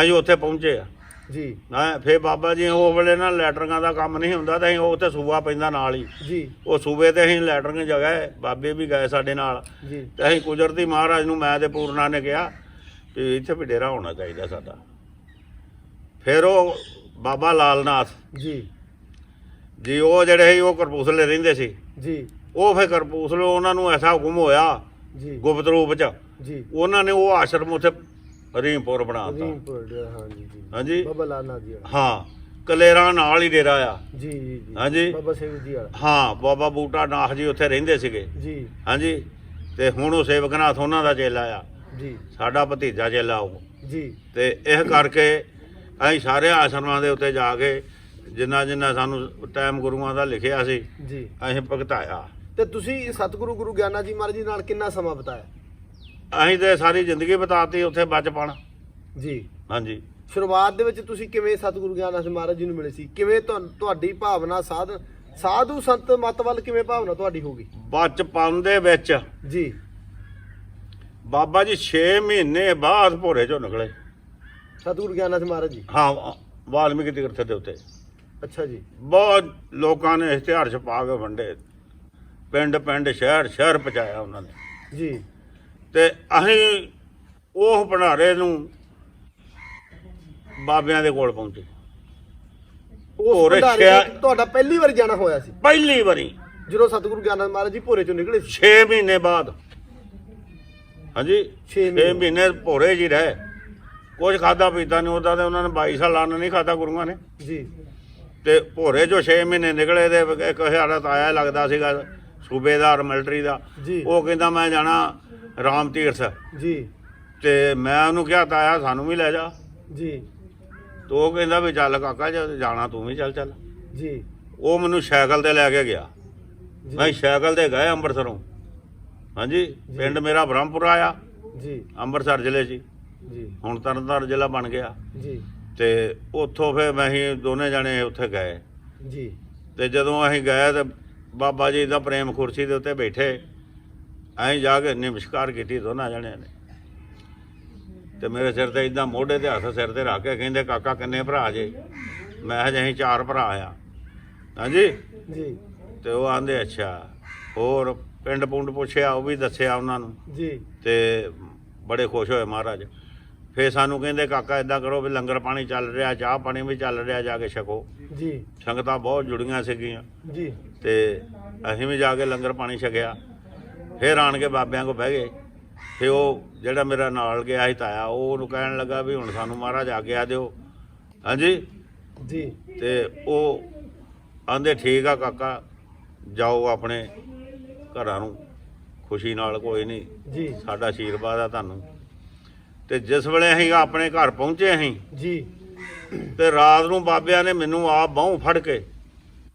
ਅਸੀਂ ਉੱਥੇ ਪਹੁੰਚੇ ਆ। ਜੀ। ਹਾਂ ਫੇ ਬਾਬਾ ਜੀ ਉਹ ਵੇਲੇ ਨਾ ਲੈਟਰਿੰਗਾਂ ਦਾ ਕੰਮ ਨਹੀਂ ਹੁੰਦਾ ਤਾਂ ਅਸੀਂ ਉਹ ਉੱਥੇ ਸੂਬਾ ਪੈਂਦਾ ਨਾਲ ਹੀ। ਜੀ। ਉਹ ਸੂਬੇ ਤੇ ਅਸੀਂ ਲੈਟਰਿੰਗ ਜਗ੍ਹਾ ਹੈ ਬਾਬੇ ਵੀ ਗਏ ਸਾਡੇ ਨਾਲ। ਜੀ। ਤੇ ਅਸੀਂ ਕੁਦਰਤੀ ਮਹਾਰਾਜ ਨੂੰ ਮੈਂ ਤੇ ਪੂਰਨਾ ਨੇ ਕਿਹਾ ਵੀ ਇੱਥੇ ਵੀ ਡੇਰਾ ਹੋਣਾ ਚਾਹੀਦਾ ਸਾਡਾ। ਫਿਰ ਉਹ ਬਾਬਾ ਲਾਲਨਾਥ। ਜੀ। ਜੀ ਉਹ ਜਿਹੜੇ ਸੀ ਉਹ ਕਰਪੂਸਲੇ ਰਹਿੰਦੇ ਸੀ। ਜੀ। ਉਹ ਫਿਰ ਕਰਪੂਸਲੇ ਉਹਨਾਂ ਨੂੰ ਐਸਾ ਹੁਕਮ ਹੋਇਆ ਜੀ। ਗੁਪਤ ਰੂਪ ਚ। ਜੀ। ਉਹਨਾਂ ਨੇ ਉਹ ਆਸ਼ਰਮ ਉੱਥੇ ਰੀਮਪੁਰ ਬਣਾਤਾ ਰੀਮਪੁਰ ਹਾਂ ਜੀ ਹਾਂਜੀ। ਬਾਬਾ ਲਾਲਨਾਥ ਜੀ। ਹਾਂ ਕਲੇਰਾਂ ਨਾਲ ਹੀ ਡੇਰਾ ਆ। ਜੀ ਜੀ ਜੀ। ਹਾਂਜੀ। ਬਾਬਾ ਸਿੰਘ ਜੀ ਵਾਲਾ। ਹਾਂ ਬਾਬਾ ਬੂਟਾ ਨਾਥ ਜੀ ਉੱਥੇ ਰਹਿੰਦੇ ਸੀਗੇ। ਜੀ। ਹਾਂਜੀ। ਤੇ ਹੁਣ ਉਹ ਸੇਵਕਨਾਥ ਉਹਨਾਂ ਦਾ ਚੇਲਾ ਆ। ਜੀ। ਸਾਡਾ ਭਤੀਜਾ ਚੇਲਾ ਉਹ। ਜੀ। ਤੇ ਇਹ ਕਰਕੇ ਅਸੀਂ ਸਾਰੇ ਆਸ਼ਰਮਾਂ ਦੇ ਉੱਤੇ ਜਾ ਕੇ ਜਿੰਨਾ ਜਿੰਨਾ ਸਾਨੂੰ ਟਾਈਮ ਗੁਰੂਆਂ ਦਾ ਲਿਖਿਆ ਸੀ ਜੀ। ਅਸੀਂ ਭਗਤਾਇਆ। ਤੇ ਤੁਸੀਂ ਸਤਿਗੁਰੂ ਗੁਰੂ ਗਿਆਨਾ ਜੀ ਮਹਾਰਾਜ ਜੀ ਨਾਲ ਕਿੰਨਾ ਸਮਾਂ ਬਿਤਾਇਆ? ਅਸੀਂ ਤੇ ਸਾਰੀ ਜ਼ਿੰਦਗੀ ਬਿਤਾਤੀ ਉੱਥੇ ਬਚਪਨ। ਜੀ। ਹਾਂਜੀ। ਸ਼ੁਰੂਆਤ ਦੇ ਵਿੱਚ ਤੁਸੀਂ ਕਿਵੇਂ ਸਤਿਗੁਰੂ ਗਿਆਨਾ ਸਿੰਘ ਮਹਾਰਾਜ ਜੀ ਨੂੰ ਮਿਲੇ ਸੀ? ਕਿਵੇਂ ਤੁਹਾ- ਤੁਹਾਡੀ ਭਾਵਨਾ ਸਾਧ ਸਾਧੂ ਸੰਤ ਮਤ ਵੱਲ ਕਿਵੇਂ ਭਾਵਨਾ ਤੁਹਾਡੀ ਹੋ ਗਈ? ਬਚਪਨ ਦੇ ਵਿੱਚ ਜੀ। ਬਾਬਾ ਜੀ 6 ਮਹੀਨੇ ਬਾਅਦ ਭੋਰੇ ਚੋਂ ਨਿਕਲੇ। ਸਤਿਗੁਰੂ ਗਿਆਨਾ ਸਿੰਘ ਮਹਾਰਾਜ ਜੀ? ਹਾਂ ਵਾਲਮੀਕੀ ਤੀਰਥ ਦੇ ਉੱਤੇ। ਅੱਛਾ ਜੀ। ਬਹੁਤ ਲੋਕਾਂ ਨੇ ਇਸ਼ਤਿਹਾਰ ਛਪਾ ਕੇ ਵੰਡੇ। ਪਿੰਡ ਪਿੰਡ ਸ਼ਹਿਰ ਸ਼ਹਿਰ ਪਹੁੰਚਾਇਆ ਉਹਨਾਂ ਨੇ। ਜੀ। ਤੇ ਅਸੀਂ ਉਹ ਭੰਡਾਰੇ ਨੂੰ ਬਾਬਿਆਂ ਦੇ ਕੋਲ ਪਹੁੰਚੇ। ਹੋਰ ਭੰਡਾਰੇ ਤੁਹਾਡਾ ਪਹਿਲੀ ਵਾਰ ਜਾਣਾ ਹੋਇਆ ਸੀ? ਪਹਿਲੀ ਵਾਰੀ। ਜਦੋਂ ਸਤਿਗੁਰੂ ਗਿਆਨਾ ਸਿੰਘ ਮਹਾਰਾਜ ਜੀ ਭੋਰੇ ਚੋਂ ਨਿਕਲੇ ਸੀ। 6 ਮਹੀਨੇ ਬਾਅਦ। ਹਾਂਜੀ? ਛੇ 6 ਮਹੀਨੇ। ਮਹੀਨੇ ਭੋਰੇ ਜੀ ਰਹੇ। ਕੁਝ ਖਾਦਾ ਪੀਤਾ ਨਹੀਂ ਉਹਦਾ ਤੇ ਉਹਨਾਂ ਨੇ 22 ਸਾਲ ਅੰਨ ਨਹੀਂ ਖਾਦਾ ਗੁਰੂਆਂ ਨੇ। ਜੀ। ਤੇ ਭੋਰੇ ਜੋ 6 ਮਹੀਨੇ ਨਿਕਲੇ ਤੇ ਇੱਕ ਹਜ਼ਾਰਾ ਤਾਇਆ ਲੱਗਦਾ ਸੀਗਾ ਸੂਬੇਦਾਰ ਮਿਲਟਰੀ ਦਾ। ਉਹ ਕਹਿੰਦਾ ਮੈਂ ਜਾਣਾ ਰਾਮ ਤੀਰਥ। ਜੀ। ਤੇ ਮੈਂ ਉਹਨੂੰ ਕਿਹਾ ਤਾਇਆ ਸਾਨੂੰ ਵੀ ਲੈ ਜਾ। ਜੀ। ਤੇ ਉਹ ਕਹਿੰਦਾ ਵੀ ਚੱਲ ਕਾਕਾ ਜਾਣਾ ਤੂੰ ਵੀ ਚੱਲ ਚੱਲ। ਜੀ। ਉਹ ਮੈਨੂੰ ਸਾਈਕਲ ਤੇ ਲੈ ਕੇ ਗਿਆ। ਮੈਂ ਸਾਈਕਲ ਤੇ ਗਏ ਅੰਮ੍ਰਿਤਸਰੋਂ। ਹਾਂਜੀ ਪਿੰਡ ਮੇਰਾ ਬ੍ਰਹਮਪੁਰ ਆਇਆ। ਜੀ। ਅੰਮ੍ਰਿਤਸਰ ਜ਼ਿਲ੍ਹੇ 'ਚ। ਜੀ। ਹੁਣ ਤਰਨਤਾਰਨ ਜ਼ਿਲ੍ਹਾ ਬਣ ਗਿਆ। ਜੀ। ਤੇ ਉੱਥੋਂ ਫਿਰ ਮੈਂ ਅਸੀਂ ਦੋਨੇ ਜਣੇ ਉੱਥੇ ਗਏ। ਜੀ। ਤੇ ਜਦੋਂ ਅਸੀਂ ਗਏ ਤੇ ਬਾਬਾ ਜੀ ਦਾ ਪ੍ਰੇਮ ਕੁਰਸੀ ਦੇ ਉੱਤੇ ਬੈਠੇ। ਅਸੀਂ ਜਾ ਕੇ ਨਮਸਕਾਰ ਕੀਤੀ ਦੋਨਾਂ ਜਣਿਆਂ ਨੇ। ਤੇ ਮੇਰੇ ਸਿਰ ਤੇ ਇਦਾਂ ਮੋਢੇ ਤੇ ਹੱਥ ਸਿਰ ਤੇ ਰੱਖ ਕੇ ਕਹਿੰਦੇ ਕਾਕਾ ਕਿੰਨੇ ਭਰਾ ਜੇ? ਮੈਂ ਕਿਹਾ ਜੀ ਅਸੀਂ ਚਾਰ ਭਰਾ ਆ। ਹਾਂਜੀ? ਜੀ। ਤੇ ਉਹ ਆਂਦੇ ਅੱਛਾ। ਹੋਰ ਪਿੰਡ ਪੁੰਡ ਪੁੱਛਿਆ ਉਹ ਵੀ ਦੱਸਿਆ ਉਹਨਾਂ ਨੂੰ। ਜੀ। ਤੇ ਬੜੇ ਖੁਸ਼ ਹੋਏ ਮਹਾਰਾਜ। ਫੇਰ ਸਾਨੂੰ ਕਹਿੰਦੇ ਕਾਕਾ ਇਦਾਂ ਕਰੋ ਵੀ ਲੰਗਰ ਪਾਣੀ ਚੱਲ ਰਿਹਾ ਚਾਹ ਪਾਣੀ ਵੀ ਚੱਲ ਰਿਹਾ ਜਾ ਕੇ ਛਕੋ। ਜੀ। ਸੰਗਤਾਂ ਬਹੁਤ ਜੁੜੀਆਂ ਸੀਗੀਆਂ। ਜੀ। ਤੇ ਅਸੀਂ ਵੀ ਜਾ ਕੇ ਲੰਗਰ ਪਾਣੀ ਛਕਿਆ। ਫੇਰ ਆਣ ਕੇ ਬਾਬਿਆਂ ਕੋ ਬਹਿ ਗਏ। ਫੇ ਉਹ ਜਿਹੜਾ ਮੇਰਾ ਨਾਲ ਗਿਆ ਸੀ ਤਾਇਆ ਉਹ ਉਹਨੂੰ ਕਹਿਣ ਲੱਗਾ ਵੀ ਹੁਣ ਸਾਨੂੰ ਮਹਾਰਾਜ ਆ ਗਿਆ ਦਿਓ। ਹਾਂਜੀ? ਜੀ। ਤੇ ਉਹ ਆਂਦੇ ਠੀਕ ਆ ਕਾਕਾ ਜਾਓ ਆਪਣੇ ਘਰਾਂ ਨੂੰ। ਖੁਸ਼ੀ ਨਾਲ ਕੋਈ ਨਹੀਂ। ਜੀ। ਸਾਡਾ ਆਸ਼ੀਰਵਾਦ ਆ ਤੁਹਾਨੂੰ। ਤੇ ਜਿਸ ਵੇਲੇ ਅਸੀਂ ਆਪਣੇ ਘਰ ਪਹੁੰਚੇ ਅਸੀਂ ਜੀ। ਤੇ ਰਾਤ ਨੂੰ ਬਾਬਿਆਂ ਨੇ ਮੈਨੂੰ ਆਪ ਬਾਹੋਂ ਫੜ ਕੇ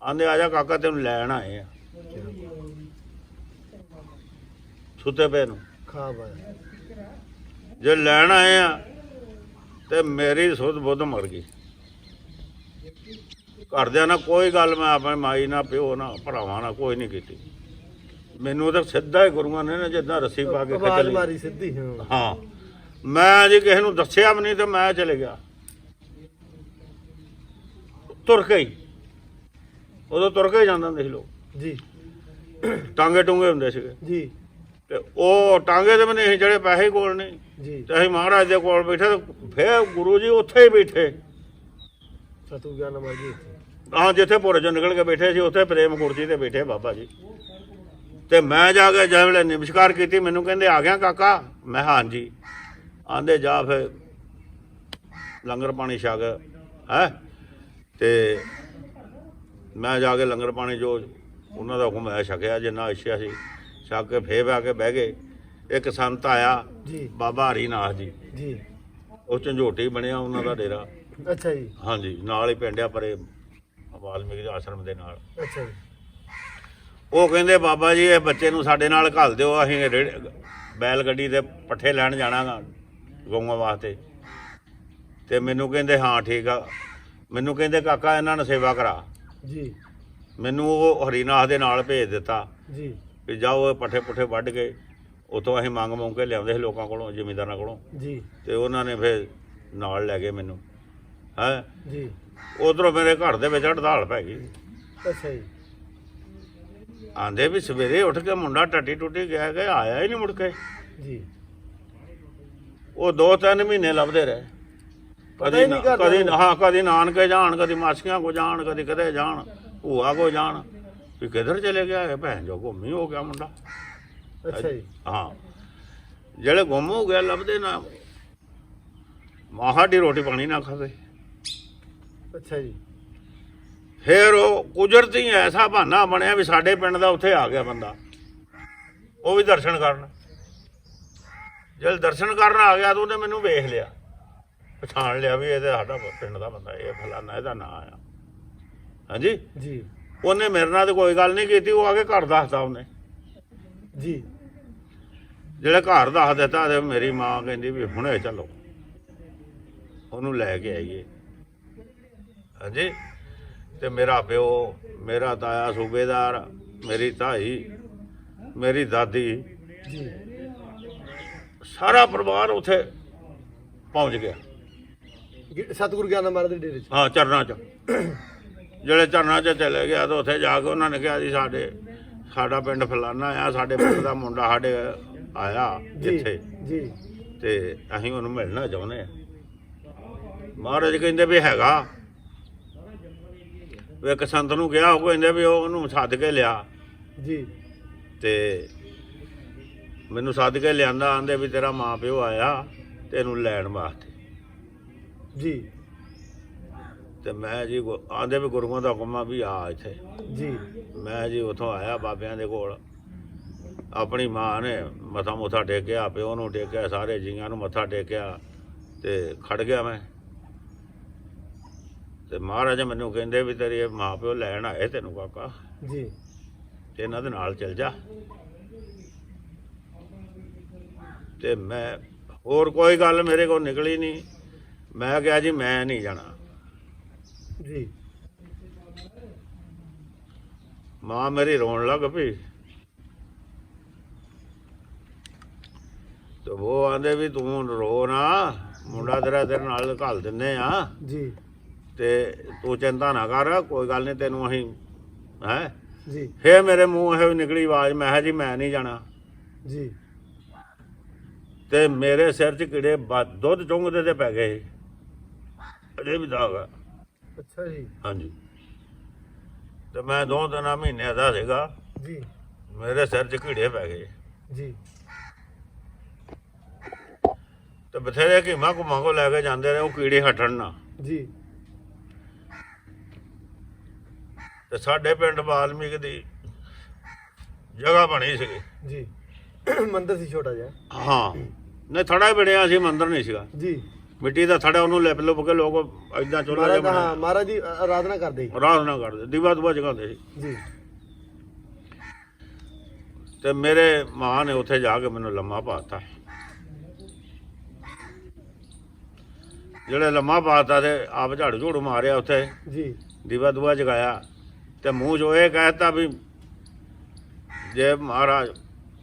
ਆਂਦੇ ਆ ਜਾ ਕਾਕਾ ਤੈਨੂੰ ਲੈਣ ਆਏ ਆ। ਸੁੱਤੇ ਪਏ ਨੂੰ। ਖਾ ਬਾਇਆ ਜੇ ਲੈਣ ਆਏ ਆ ਤੇ ਮੇਰੀ ਸੁਧ ਬੁੱਧ ਮਰ ਗਈ। ਘਰਦਿਆਂ ਨਾਲ ਕੋਈ ਗੱਲ ਮੈਂ ਆਪਣੇ ਮਾਈ ਨਾਲ ਪਿਓ ਨਾਲ ਭਰਾਵਾਂ ਨਾਲ ਕੋਈ ਨਹੀਂ ਕੀਤੀ। ਮੈਨੂੰ ਤਾਂ ਸਿੱਧਾ ਹੀ ਗੁਰੂਆਂ ਨੇ ਨਾ ਜਿੱਦਾਂ ਰੱਸੀ ਪਾ ਕੇ ਖਿੱਚ ਲਈ। ਮਾਰੀ ਸਿੱਧੀ ਹਾਂ। ਹਾਂ। ਮੈਂ ਜੀ ਕਿਸੇ ਨੂੰ ਦੱਸਿਆ ਵੀ ਨਹੀਂ ਤੇ ਮੈਂ ਚਲੇ ਗਿਆ। ਤੁਰ ਕੇ ਹੀ। ਉਦੋਂ ਤੁਰ ਕੇ ਹੀ ਜਾਂਦੇ ਹੁੰਦੇ ਸੀ ਲੋਕ। ਜੀ। ਟਾਂਗੇ ਟੁੰਗੇ ਹੁੰਦੇ ਸੀਗੇ। ਜੀ। ਤੇ ਉਹ ਟਾਂਗੇ ਤੇ ਵੀ ਨਹੀਂ ਜਿਹੜੇ ਪੈਸੇ ਕੋਲ ਨਹੀਂ। ਜੀ। ਤੇ ਅਸੀਂ ਮਹਾਰਾਜ ਦੇ ਕੋਲ ਬੈਠੇ ਤੇ ਫੇਰ ਗੁਰੂ ਜੀ ਉੱਥੇ ਹੀ ਬੈਠੇ। ਸਤਿਗੁਰੂ ਗਿਆਨਾ ਮਹਾਰਾਜ ਜੀ ਹਾਂ ਜਿੱਥੇ ਭੋਰੇ ਚੋਂ ਨਿਕਲ ਕੇ ਬੈਠੇ ਸੀ ਉੱਥੇ ਪ੍ਰੇਮ ਕੁਰਸੀ ਤੇ ਬੈਠੇ ਬਾਬਾ ਜੀ। ਤੇ ਮੈਂ ਜਾ ਕੇ ਜਿਸ ਵੇਲੇ ਨਮਸਕਾਰ ਕੀਤੀ ਮੈਨੂੰ ਕਹਿੰਦੇ ਆ ਗਿਆ ਕਾਕਾ? ਮੈਂ ਕਿਹਾ ਹਾਂਜੀ। ਆਂਦੇ ਜਾ ਫਿਰ ਲੰਗਰ ਪਾਣੀ ਛਕ ਹੈ? ਤੇ ਮੈਂ ਜਾ ਕੇ ਲੰਗਰ ਪਾਣੀ ਜੋ ਉਹਨਾਂ ਦਾ ਹੁਕਮ ਹੈ ਛਕਿਆ ਜਿੰਨਾ ਇੱਛਾ ਸੀ ਛਕ ਕੇ ਫੇਰ ਆ ਕੇ ਬਹਿ ਗਏ। ਇੱਕ ਸੰਤ ਆਇਆ ਜੀ। ਬਾਬਾ ਹਰੀਨਾਥ ਜੀ। ਜੀ। ਉਹ ਝੰਜੋਟੀ ਬਣਿਆ ਉਹਨਾਂ ਦਾ ਡੇਰਾ। ਅੱਛਾ ਜੀ। ਹਾਂਜੀ ਨਾਲ ਹੀ ਪਿੰਡਿਆ ਪਰੇ ਵਾਲਮੀਕੀ ਦੇ ਆਸ਼ਰਮ ਦੇ ਨਾਲ। ਅੱਛਾ ਜੀ। ਉਹ ਕਹਿੰਦੇ ਬਾਬਾ ਜੀ ਇਹ ਬੱਚੇ ਨੂੰ ਸਾਡੇ ਨਾਲ ਘੱਲ ਦਿਓ ਅਸੀਂ ਬੈਲ ਗੱਡੀ ਦੇ ਪੱਠੇ ਲੈਣ ਜਾਣਾਗਾ। ਗਊਆਂ ਵਾਸਤੇ। ਤੇ ਮੈਨੂੰ ਕਹਿੰਦੇ ਹਾਂ ਠੀਕ ਆ। ਮੈਨੂੰ ਕਹਿੰਦੇ ਕਾਕਾ ਇਹਨਾਂ ਨੂੰ ਸੇਵਾ ਕਰਾ। ਜੀ। ਮੈਨੂੰ ਉਹ ਹਰੀਨਾਥ ਦੇ ਨਾਲ ਭੇਜ ਦਿੱਤਾ। ਜੀ। ਵੀ ਜਾਓ ਇਹ ਪੱਠੇ ਪੁੱਠੇ ਵੱਢ ਕੇ ਉਤੋਂ ਅਸੀਂ ਮੰਗ ਮੰਗ ਕੇ ਲਿਆਉਂਦੇ ਸੀ ਲੋਕਾਂ ਕੋਲੋਂ ਜ਼ਿਮੀਂਦਾਰਾਂ ਕੋਲੋਂ। ਜੀ। ਤੇ ਉਹਨਾਂ ਨੇ ਫਿਰ ਨਾਲ ਲੈ ਗਏ ਮੈਨੂੰ। ਹੈ? ਜੀ। ਉਧਰੋਂ ਮੇਰੇ ਘਰ ਦੇ ਵਿੱਚ ਹੜਤਾਲ ਪੈ ਗਈ। ਅੱਛਾ ਜੀ। ਆਂਦੇ ਵੀ ਸਵੇਰੇ ਉੱਠ ਕੇ ਮੁੰਡਾ ਟੱਟੀ ਟੁੱਟੀ ਗਿਆ ਗਿਆ ਆਇਆ ਹੀ ਨਹੀਂ ਮੁੜ ਕੇ। ਜੀ। ਉਹ ਦੋ ਤਿੰਨ ਮਹੀਨੇ ਲੱਭਦੇ ਰਹੇ। ਕਦੀ ਦਾ ਕਦੀ। ਹਾਂ ਕਦੀ ਨਾਨਕੇ ਜਾਣ ਕਦੀ ਮਾਸੀਆਂ ਕੋ ਜਾਣ ਕਦੀ ਕਦੇ ਜਾਣ ਭੂਆ ਕੋ ਜਾਣ। ਵੀ ਕਿੱਧਰ ਚਲੇ ਗਿਆ ਇਹ? ਭੈਣ ਜੋ ਗੁੰਮੀ ਹੋ ਗਿਆ ਮੁੰਡਾ। ਅੱਛਾ ਜੀ। ਹਾਂ। ਜਿਹੜੇ ਗੁੰਮ ਹੋ ਗਿਆ ਲੱਭਦੇ ਨਾ। ਮਾਂ ਦੀ ਰੋਟੀ ਪਾਣੀ ਨਾ ਖਾਵੇ। ਅੱਛਾ ਜੀ। ਫਿਰ ਉਹ ਕੁਦਰਤੀ ਐਸਾ ਬਹਾਨਾ ਬਣਿਆ ਵੀ ਸਾਡੇ ਪਿੰਡ ਦਾ ਉੱਥੇ ਆ ਗਿਆ ਬੰਦਾ। ਉਹ ਵੀ ਦਰਸ਼ਨ ਕਰਨ। ਜਦ ਦਰਸ਼ਨ ਕਰਨ ਆ ਗਿਆ ਤਾਂ ਉਹਨੇ ਮੈਨੂੰ ਵੇਖ ਲਿਆ। ਪਛਾਣ ਲਿਆ ਵੀ ਇਹ ਤੇ ਸਾਡਾ ਪਿੰਡ ਦਾ ਬੰਦਾ ਇਹ ਫਲਾਨਾ ਇਹਦਾ ਨਾਂ ਆ। ਹਾਂਜੀ? ਜੀ। ਉਹਨੇ ਮੇਰੇ ਨਾਲ ਤੇ ਕੋਈ ਗੱਲ ਨਹੀਂ ਕੀਤੀ ਉਹ ਆ ਕੇ ਘਰ ਦੱਸਦਾ ਉਹਨੇ। ਜੀ। ਜਿਹੜਾ ਘਰ ਦੱਸ ਦਿੱਤਾ ਤੇ ਮੇਰੀ ਮਾਂ ਕਹਿੰਦੀ ਵੀ ਹੁਣੇ ਚੱਲੋ। ਉਹਨੂੰ ਲੈ ਕੇ ਆਈਏ। ਹਾਂਜੀ? ਤੇ ਮੇਰਾ ਪਿਓ ਮੇਰਾ ਤਾਇਆ ਸੂਬੇਦਾਰ ਮੇਰੀ ਤਾਈ ਮੇਰੀ ਦਾਦੀ। ਜੀ। ਸਾਰਾ ਪਰਿਵਾਰ ਉੱਥੇ ਪਹੁੰਚ ਗਿਆ। ਸਤਿਗੁਰੂ ਗਿਆਨ ਮਹਾਰਾਜ ਦੇ ਡੇਰੇ 'ਚ। ਹਾਂ ਚਰਨਾਂ 'ਚ। ਜਿਹੜੇ ਚਰਨਾਂ 'ਚ ਚਲੇ ਗਿਆ ਤਾਂ ਉੱਥੇ ਜਾ ਕੇ ਉਹਨਾਂ ਨੇ ਕਿਹਾ ਜੀ ਸਾਡੇ ਸਾਡਾ ਪਿੰਡ ਫਲਾਨਾ ਆ ਸਾਡੇ ਪਿੰਡ ਦਾ ਮੁੰਡਾ ਸਾਡੇ ਆਇਆ ਜੀ ਇੱਥੇ ਜੀ। ਤੇ ਅਸੀਂ ਉਹਨੂੰ ਮਿਲਣਾ ਚਾਹੁੰਦੇ ਆ ਮਹਾਰਾਜ ਕਹਿੰਦੇ ਵੀ ਹੈਗਾ। ਵੀ ਇੱਕ ਸੰਤ ਨੂੰ ਕਿਹਾ ਉਹ ਕਹਿੰਦੇ ਵੀ ਉਹ ਉਹਨੂੰ ਸੱਦ ਕੇ ਲਿਆ। ਜੀ। ਤੇ ਮੈਨੂੰ ਸੱਦ ਕੇ ਲਿਆਂਦਾ ਆਂਦੇ ਵੀ ਤੇਰਾ ਮਾਂ ਪਿਓ ਆਇਆ ਤੈਨੂੰ ਲੈਣ ਵਾਸਤੇ। ਜੀ। ਤੇ ਮੈਂ ਜੀ ਆਂਦੇ ਵੀ ਗੁਰੂਆਂ ਦਾ ਹੁਕਮ ਆ ਵੀ ਆ ਇੱਥੇ। ਜੀ। ਮੈਂ ਜੀ ਉਥੋਂ ਆਇਆ ਬਾਬਿਆਂ ਦੇ ਕੋਲ। ਆਪਣੀ ਮਾਂ ਨੇ ਮੱਥਾ ਮੁੱਥਾ ਟੇਕਿਆ ਪਿਓ ਨੂੰ ਟੇਕਿਆ ਸਾਰੇ ਜੀਆਂ ਨੂੰ ਮੱਥਾ ਟੇਕਿਆ ਤੇ ਖੜ ਗਿਆ ਮੈਂ। ਤੇ ਮਹਾਰਾਜ ਮੈਨੂੰ ਕਹਿੰਦੇ ਵੀ ਤੇਰੇ ਮਾਂ ਪਿਓ ਲੈਣ ਆਏ ਤੈਨੂੰ ਕਾਕਾ। ਜੀ। ਤੇ ਇਹਨਾਂ ਦੇ ਨਾਲ ਚੱਲ ਜਾ। ਤੇ ਮੈਂ ਹੋਰ ਕੋਈ ਗੱਲ ਮੇਰੇ ਕੋਲ ਨਿਕਲੀ ਨਹੀਂ। ਮੈਂ ਕਿਹਾ ਜੀ ਮੈਂ ਨਹੀਂ ਜਾਣਾ। ਜੀ। ਮਾਂ ਮੇਰੀ ਰੋਣ ਲੱਗ ਪਈ। ਤੇ ਉਹ ਆਂਦੇ ਵੀ ਤੂੰ ਰੋ ਨਾ ਮੁੰਡਾ ਤੇਰਾ ਤੇਰੇ ਨਾਲ ਘੱਲ ਦਿੰਨੇ ਆ। ਜੀ। ਤੇ ਤੂੰ ਚਿੰਤਾ ਨਾ ਕਰ ਕੋਈ ਗੱਲ ਨਹੀਂ ਤੈਨੂੰ ਅਸੀਂ ਹੈ? ਜੀ। ਫੇਰ ਮੇਰੇ ਮੂੰਹ ਇਹੋ ਨਿਕਲੀ ਆਵਾਜ਼ ਮੈਂ ਕਿਹਾ ਜੀ ਮੈਂ ਨਹੀਂ ਜਾਣਾ। ਜੀ। ਤੇ ਮੇਰੇ ਸਿਰ 'ਚ ਕੀੜੇ ਬ- ਦੁੱਧ ਚੁੰਗਦੇ ਤੇ ਪੈ ਗਏ। ਅਜੇ ਵੀ ਦਾਗ ਆ। ਅੱਛਾ ਜੀ। ਹਾਂਜੀ। ਤੇ ਮੈਂ ਦੋ ਤਿੰਨ ਮਹੀਨਿਆਂ ਦਾ ਸੀਗਾ। ਜੀ। ਮੇਰੇ ਸਿਰ 'ਚ ਕੀੜੇ ਪੈ ਗਏ। ਜੀ। ਤੇ ਬਥੇਰੇ ਘੀਮਾ ਘੁਮਾ ਕੋ ਲੈ ਕੇ ਜਾਂਦੇ ਰਹੇ ਉਹ ਕੀੜੇ ਹਟਣ ਨਾ। ਜੀ। ਤੇ ਸਾਡੇ ਪਿੰਡ ਵਾਲਮੀਕ ਦੀ ਜਗ੍ਹਾ ਬਣੀ ਸੀਗੀ। ਜੀ। ਮੰਦਰ ਸੀ ਛੋਟਾ ਜਿਹਾ। ਹਾਂ। ਨਹੀਂ ਥੜਾ ਹੀ ਬਣਿਆ ਸੀ ਮੰਦਰ ਨਹੀਂ ਸੀਗਾ। ਜੀ। ਮਿੱਟੀ ਦਾ ਥੜਾ ਉਹਨੂੰ ਲਿਪ ਲੁਪ ਕੇ ਲੋਕ ਐਦਾਂ ਮਹਾਰਾਜ ਜਿਹਾ ਹਾਂ ਬਣਾ ਮਹਾਰਾਜ ਦੀ ਆਰਾਧਨਾ ਕਰਦੇ ਸੀ। ਰਾਤ ਨਾ ਕਰਦੇ ਦੀਵਾ ਦੁਆ ਜਗਾਉਂਦੇ ਸੀ। ਜੀ। ਤੇ ਮੇਰੇ ਮਾਂ ਨੇ ਉੱਥੇ ਜਾ ਕੇ ਮੈਨੂੰ ਲੰਮਾ ਪਾਤਾ। ਜਿਹੜੇ ਲੰਮਾ ਪਾਤਾ ਤੇ ਆਪ ਝਾੜੂ ਝੂੜੂ ਮਾਰਿਆ ਉੱਥੇ। ਜੀ। ਦੀਵਾ ਦੁਆ ਜਗਾਇਆ। ਤੇ ਮੂੰਹ ਜੋ ਇਹ ਕਹਿਤਾ ਵੀ ਜੇ ਮਹਾਰਾਜ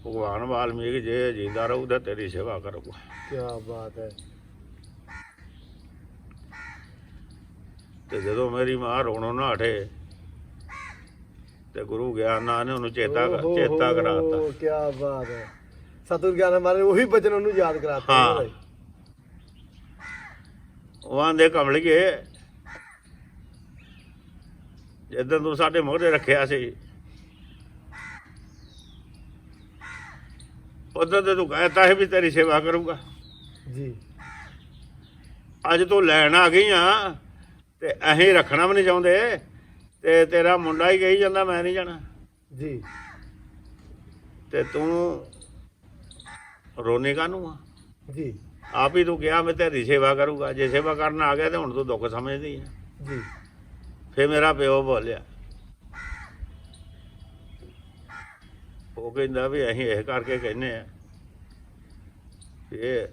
ਭਗਵਾਨ ਵਾਲਮੀਕ ਜੇ ਜਿੰਦਾ ਰਹੂ ਤਾਂ ਤੇਰੀ ਸੇਵਾ ਕਰੂਗਾ। ਕੀ ਬਾਤ ਹੈ। ਤੇ ਜਦੋਂ ਮੇਰੀ ਮਾਂ ਰੋਣੋਂ ਨਾ ਹਟੇ ਤੇ ਗੁਰੂ ਗਿਆਨਾਂ ਨੇ ਉਹਨੂੰ ਚੇਤਾ ਚੇਤਾ ਕਰਾਤਾ। ਕੀ ਬਾਤ ਹੈ। ਸਤਿਗੁਰੂ ਗਿਆਨ ਨੇ ਉਹੀ ਬਚਨ ਉਹਨੂੰ ਯਾਦ ਕਰਾਤਾ ਹਾਂ। ਉਹ ਆਂਦੇ ਕਮਲੀਏ ਜਦੋਂ ਤੂੰ ਸਾਡੇ ਮੋਹਰੇ ਰੱਖਿਆ ਸੀ ਉਦੋਂ ਤੇ ਤੂੰ ਕਹਿਤਾ ਸੀ ਵੀ ਤੇਰੀ ਸੇਵਾ ਕਰੂੰਗਾ। ਜੀ। ਅੱਜ ਤੂੰ ਲੈਣ ਆ ਗਈ ਆ ਤੇ ਅਸੀਂ ਰੱਖਣਾ ਵੀ ਨਹੀਂ ਚਾਹੁੰਦੇ ਤੇ ਤੇਰਾ ਮੁੰਡਾ ਹੀ ਕਹੀ ਜਾਂਦਾ ਮੈਂ ਨਹੀਂ ਜਾਣਾ। ਜੀ। ਤੇ ਤੂੰ ਰੋਨੇ ਕਾਹਨੂੰ ਆ? ਜੀ। ਆਪ ਹੀ ਤੂੰ ਕਿਹਾ ਮੈਂ ਤੇਰੀ ਸੇਵਾ ਕਰੂੰਗਾ। ਜੇ ਸੇਵਾ ਕਰਨ ਆ ਗਿਆ ਤੇ ਹੁਣ ਤੂੰ ਦੁੱਖ ਸਮਝਦੀ ਆ। ਜੀ। ਫੇ ਮੇਰਾ ਪਿਓ ਬੋਲਿਆ ਉਹ ਕਹਿੰਦਾ ਵੀ ਅਸੀਂ ਇਹ ਕਰਕੇ ਕਹਿੰਨੇ ਆ ਇਹ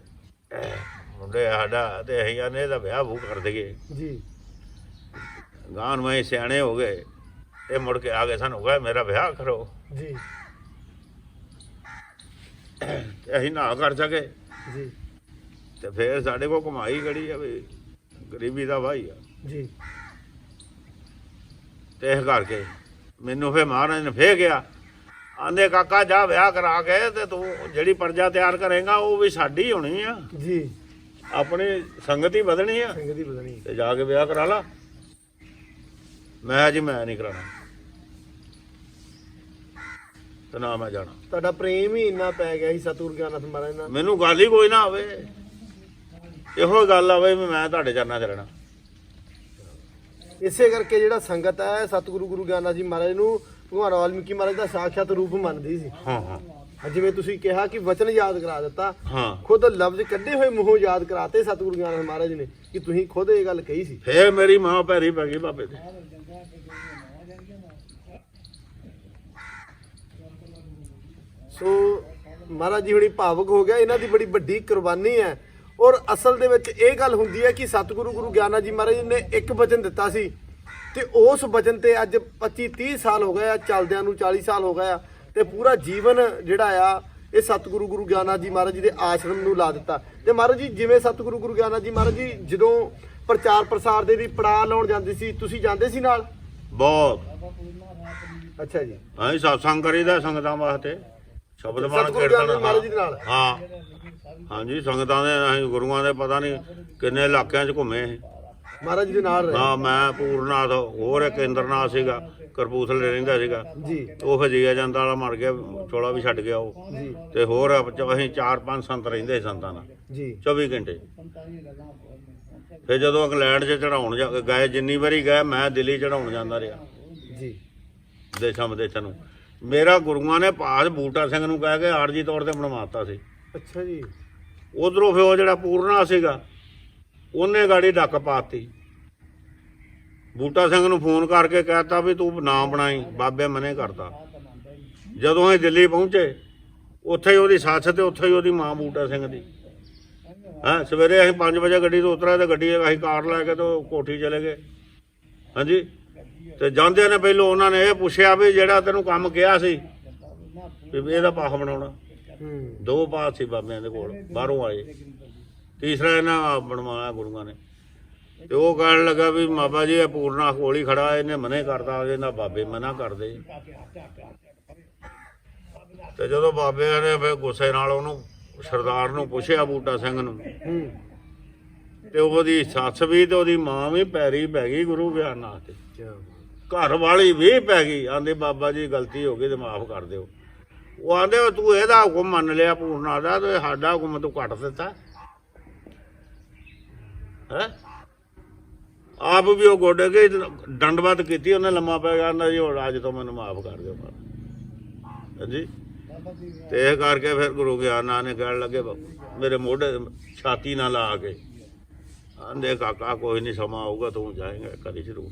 ਮੁੰਡੇ ਸਾਡਾ ਤੇ ਅਸੀਂ ਆਨੇ ਦਾ ਵਿਆਹ ਵੂ ਕਰ ਦਈਏ। ਜੀ। ਗਾਂ ਨੂੰ ਅਸੀਂ ਸਿਆਣੇ ਹੋ ਗਏ ਇਹ ਮੁੜ ਕੇ ਆ ਗਏ ਸਾਨੂੰ ਕਹੇ ਮੇਰਾ ਵਿਆਹ ਕਰੋ। ਜੀ। ਤੇ ਅਸੀਂ ਨਾ ਕਰ ਸਕੇ। ਜੀ। ਤੇ ਫੇਰ ਸਾਡੇ ਕੋਲ ਕਮਾਈ ਗੜੀ ਆ ਵੀ ਗਰੀਬੀ ਦਾ ਭਾਈ ਆ। ਜੀ। ਤੇ ਇਹ ਕਰਕੇ ਮੈਨੂੰ ਫੇ ਮਹਾਰਾਜ ਨੇ ਫੇ ਗਿਆ ਆਂਦੇ ਕਾਕਾ ਜਾ ਵਿਆਹ ਕਰਾ ਕੇ ਤੇ ਤੂੰ ਜਿਹੜੀ ਪਰਜਾ ਤਿਆਰ ਕਰੇਗਾ ਉਹ ਵੀ ਸਾਡੀ ਹੋਣੀ ਆ। ਜੀ। ਆਪਣੀ ਸੰਗਤ ਹੀ ਵਧਣੀ ਆ। ਸੰਗਤ ਬਦਲਣੀ ਤੇ ਜਾ ਕੇ ਵਿਆਹ ਕਰਾ ਲਾ। ਮੈਂ ਜੀ ਮੈਂ ਨਹੀਂ ਕਰਾਣਾ ਤੇ ਨਾ ਮੈਂ ਜਾਣਾ। ਤੁਹਾਡਾ ਪ੍ਰੇਮ ਹੀ ਇੰਨਾ ਪੈ ਗਿਆ ਸੀ ਸਤਿਗੁਰੂ ਗਿਆਨਨਾਥ ਮਹਾਰਾਜ ਨਾਲ। ਮੈਨੂੰ ਗੱਲ ਹੀ ਕੋਈ ਨਾ ਆਵੇ। ਇਹੋ ਗੱਲ ਆਵੇ ਵੀ ਮੈਂ ਤੁਹਾਡੇ ਚਰਨਾਂ 'ਚ ਰਹਿਣਾ। ਇਸੇ ਕਰਕੇ ਜਿਹੜਾ ਸੰਗਤ ਹੈ ਸਤਿਗੁਰੂ ਗੁਰੂ ਗਿਆਨਨਾਥ ਜੀ ਮਹਾਰਾਜ ਨੂੰ ਭਗਵਾਨ ਵਾਲਮੀਕੀ ਮਹਾਰਾਜ ਦਾ ਸਾਖਸ਼ਾਤ ਰੂਪ ਮੰਨਦੀ ਸੀ। ਹਾਂ ਹਾਂ। ਜਿਵੇਂ ਤੁਸੀਂ ਕਿਹਾ ਕਿ ਵਚਨ ਯਾਦ ਕਰਾ ਦਿੱਤਾ ਹਾਂ। ਖੁਦ ਲਫ਼ਜ਼ ਕੱਢੇ ਹੋਏ ਮੂੰਹੋਂ ਯਾਦ ਕਰਾਤੇ ਸਤਿਗੁਰੂ ਗਿਆਨ ਮਹਾਰਾਜ ਨੇ ਕਿ ਤੁਸੀਂ ਖੁਦ ਇਹ ਗੱਲ ਕਹੀ ਸੀ। ਫੇਰ ਮੇਰੀ ਮਾਂ ਪੈਰੀ ਪੈ ਗਈ ਬਾਬੇ ਦੇ। ਸੋ ਮਹਾਰਾਜ ਜੀ ਹੁਣੀ ਭਾਵਕ ਹੋ ਗਿਆ ਇਹਨਾਂ ਦੀ ਬੜੀ ਵੱਡੀ ਕੁਰਬਾਨੀ ਹੈ। ਔਰ ਅਸਲ ਦੇ ਵਿੱਚ ਇਹ ਗੱਲ ਹੁੰਦੀ ਹੈ ਕਿ ਸਤਿਗੁਰੂ ਗੁਰੂ ਗਿਆਨਾ ਜੀ ਮਹਾਰਾਜ ਨੇ ਇੱਕ ਵਚਨ ਦਿੱਤਾ ਸੀ ਤੇ ਉਸ ਵਚਨ ਤੇ ਅੱਜ 25 30 ਸਾਲ ਹੋ ਗਏ ਆ ਚੱਲਦਿਆਂ ਨੂੰ 40 ਸਾਲ ਹੋ ਗਏ ਆ ਤੇ ਪੂਰਾ ਜੀਵਨ ਜਿਹੜਾ ਆ ਇਹ ਸਤਿਗੁਰੂ ਗੁਰੂ ਗਿਆਨਾ ਜੀ ਮਹਾਰਾਜ ਜੀ ਦੇ ਆਸ਼ਰਮ ਨੂੰ ਲਾ ਦਿੱਤਾ। ਤੇ ਮਹਾਰਾਜ ਜੀ ਜਿਵੇਂ ਸਤਿਗੁਰੂ ਗੁਰੂ ਗਿਆਨਾ ਜੀ ਮਹਾਰਾਜ ਜੀ ਜਦੋਂ ਪ੍ਰਚਾਰ ਪ੍ਰਸਾਰ ਦੇ ਵੀ ਪੜਾਅ ਲਾਉਣ ਜਾਂਦੇ ਸੀ ਤੁਸੀਂ ਜਾਂਦੇ ਸੀ ਨਾਲ? ਬਹੁਤ। ਅੱਛਾ ਜੀ। ਅਸੀਂ satsang ਕਰੀਦਾ ਸੰਗਤਾਂ ਵਾਸਤੇ। ਸ਼ਬਦ ਬਾਣ ਕੀਰਤਨ ਜੀ ਨਾਲ? ਹਾਂ। ਹਾਂਜੀ ਸੰਗਤਾਂ ਦੇ ਅਸੀਂ ਗੁਰੂਆਂ ਦੇ ਪਤਾ ਨਹੀਂ ਕਿੰਨੇ ਇਲਾਕਿਆਂ 'ਚ ਘੁੰਮੇ। ਮਹਾਰਾਜ ਦੇ ਨਾਲ ਰਹੇ। ਹਾਂ ਮੈਂ ਪੂਰਨਾਥ ਹੋਰ ਇੱਕ ਇੰਦਰਨਾਥ ਸੀਗਾ ਕਰਪੂਥਲੇ ਰਹਿੰਦਾ ਸੀਗਾ। ਜੀ। ਉਹ ਫਿਰ ਜੀਆ ਜਾਂਦਾ ਵਾਲਾ ਮਰ ਗਿਆ ਚੋਲਾ ਵੀ ਛੱਡ ਗਿਆ ਉਹ। ਜੀ। ਤੇ ਹੋਰ ਅਸੀਂ ਚਾਰ ਪੰਜ ਸੰਤ ਰਹਿੰਦੇ ਸੀ ਸੰਤਾਂ ਨਾਲ। ਜੀ। 24 ਘੰਟੇ। ਫਿਰ ਜਦੋਂ ਇੰਗਲੈਂਡ 'ਚ ਚੜਾਉਣ ਜਾ- ਗਏ ਜਿੰਨੀ ਵਾਰੀ ਗਏ ਮੈਂ ਦਿੱਲੀ ਚੜਾਉਣ ਜਾਂਦਾ ਰਿਹਾ। ਜੀ। ਦੇਸ਼ਾਂ ਵਿਦੇਸ਼ਾਂ ਨੂੰ। ਮੇਰਾ ਗੁਰੂਆਂ ਨੇ ਪਾਸ ਬੂਟਾ ਸਿੰਘ ਨੂੰ ਕਹਿ ਕੇ ਆਰਜੀ ਤੌਰ ਤੇ ਬਣਵਾਤਾ ਸੀ। ਅੱਛਾ ਜੀ। ਉਧਰੋਂ ਫਿਰ ਉਹ ਜਿਹੜਾ ਪੂਰਨਾ ਸੀਗਾ ਉਹਨੇ ਗਾੜੀ ਡੱਕ ਪਾਤੀ। ਬੂਟਾ ਸਿੰਘ ਨੂੰ ਫੋਨ ਕਰਕੇ ਕਹਿਤਾ ਵੀ ਤੂੰ ਨਾ ਬਣਾਈ ਬਾਬੇ ਮਨੇ ਕਰਤਾ ਜਦੋਂ ਅਸੀਂ ਦਿੱਲੀ ਪਹੁੰਚੇ ਉੱਥੇ ਹੀ ਉਹਦੀ ਸੱਸ ਤੇ ਉੱਥੇ ਹੀ ਉਹਦੀ ਮਾਂ ਬੂਟਾ ਸਿੰਘ ਦੀ। ਹਾਂ ਸਵੇਰੇ ਅਸੀਂ 5 ਵਜੇ ਗੱਡੀ ਤੋਂ ਉਤਰਿਆ ਤੇ ਗੱਡੀ ਅਸੀਂ ਕਾਰ ਲੈ ਕੇ ਤੇ ਕੋਠੀ ਚਲੇ ਗਏ। ਹਾਂਜੀ? ਤੇ ਜਾਂਦਿਆਂ ਨੇ ਪਹਿਲੋਂ ਉਹਨਾਂ ਨੇ ਇਹ ਪੁੱਛਿਆ ਵੀ ਜਿਹੜਾ ਤੈਨੂੰ ਕੰਮ ਕਿਹਾ ਸੀ ਵੀ ਇਹਦਾ ਪਾਖ ਬਣਾਉਣਾ। ਦੋ ਪਾਸ ਸੀ ਬਾਬਿਆਂ ਦੇ ਕੋਲ ਬਾਹਰੋਂ ਆਏ। ਤੀਸਰਾ ਇਹਨਾਂ ਬਣਵਾਇਆ ਗੁਰੂਆਂ ਨੇ। ਤੇ ਉਹ ਕਹਿਣ ਲੱਗਾ ਵੀ ਬਾਬਾ ਜੀ, ਇਹ ਪੂਰਨਾ ਕੋਲ ਹੀ ਖੜਾ, ਇਹਨੇ ਮਨੇ ਕਰਦਾ ਇਹਦਾ ਬਾਬੇ ਮਨਾ ਕਰਦੇ। ਤੇ ਜਦੋਂ ਬਾਬੇ ਨੇ ਫਿਰ ਗੁੱਸੇ ਨਾਲ ਉਹਨੂੰ, ਸਰਦਾਰ ਨੂੰ ਪੁੱਛਿਆ ਬੂਟਾ ਸਿੰਘ ਨੂੰ। ਤੇ ਉਹਦੀ ਸੱਸ ਵੀ ਤੇ ਉਹਦੀ ਮਾਂ ਵੀ ਪੈਰੀ ਪੈ ਗਈ ਗੁਰੂ ਗਿਆਨਨਾਥ ਤੇ। ਘਰ ਵਾਲੀ ਵੀ ਪੈ ਗਈ ਆਂਦੇ ਬਾਬਾ ਜੀ, ਗਲਤੀ ਹੋ ਗਈ ਤੇ ਮਾਫ ਕਰ ਦਿਓ। ਉਹ ਆਂਦੇ ਤੂੰ ਇਹਦਾ ਹੁਕਮ ਮੰਨ ਲਿਆ ਪੂਰਨਾ ਦਾ ਤੇ ਸਾਡਾ ਹੁਕਮ ਤੂੰ ਕੱਟ ਦਿੱਤਾ। ਹੈ? ਆਪ ਵੀ ਉਹ ਗੋਡੇ ਕੇ ਦੰਡਵਤ ਕੀਤੀ, ਉਹਨੇ ਲੰਮਾ ਪੈ ਗਿਆ ਆਂਦਾ ਜੀ ਹੁਣ ਅੱਜ ਤੋਂ ਮੈਨੂੰ ਮਾਫ ਕਰ ਦਿਓ ਹਾਂਜੀ? ਤੇ ਇਹ ਕਰਕੇ ਫਿਰ ਗੁਰੂ ਗਿਆਨਾ ਨੇ ਕਹਿਣ ਲੱਗੇ ਮੇਰੇ ਮੋਢੇ ਛਾਤੀ ਨਾਲ ਲਾ ਕੇ। ਆਂਦੇ, ਕਾਕਾ, ਕੋਈ ਨਹੀਂ ਸਮਾਂ ਆਊਗਾ, ਤੂੰ ਜਾਏਂਗਾ ਕਦੀ ਜ਼ਰੂਰ।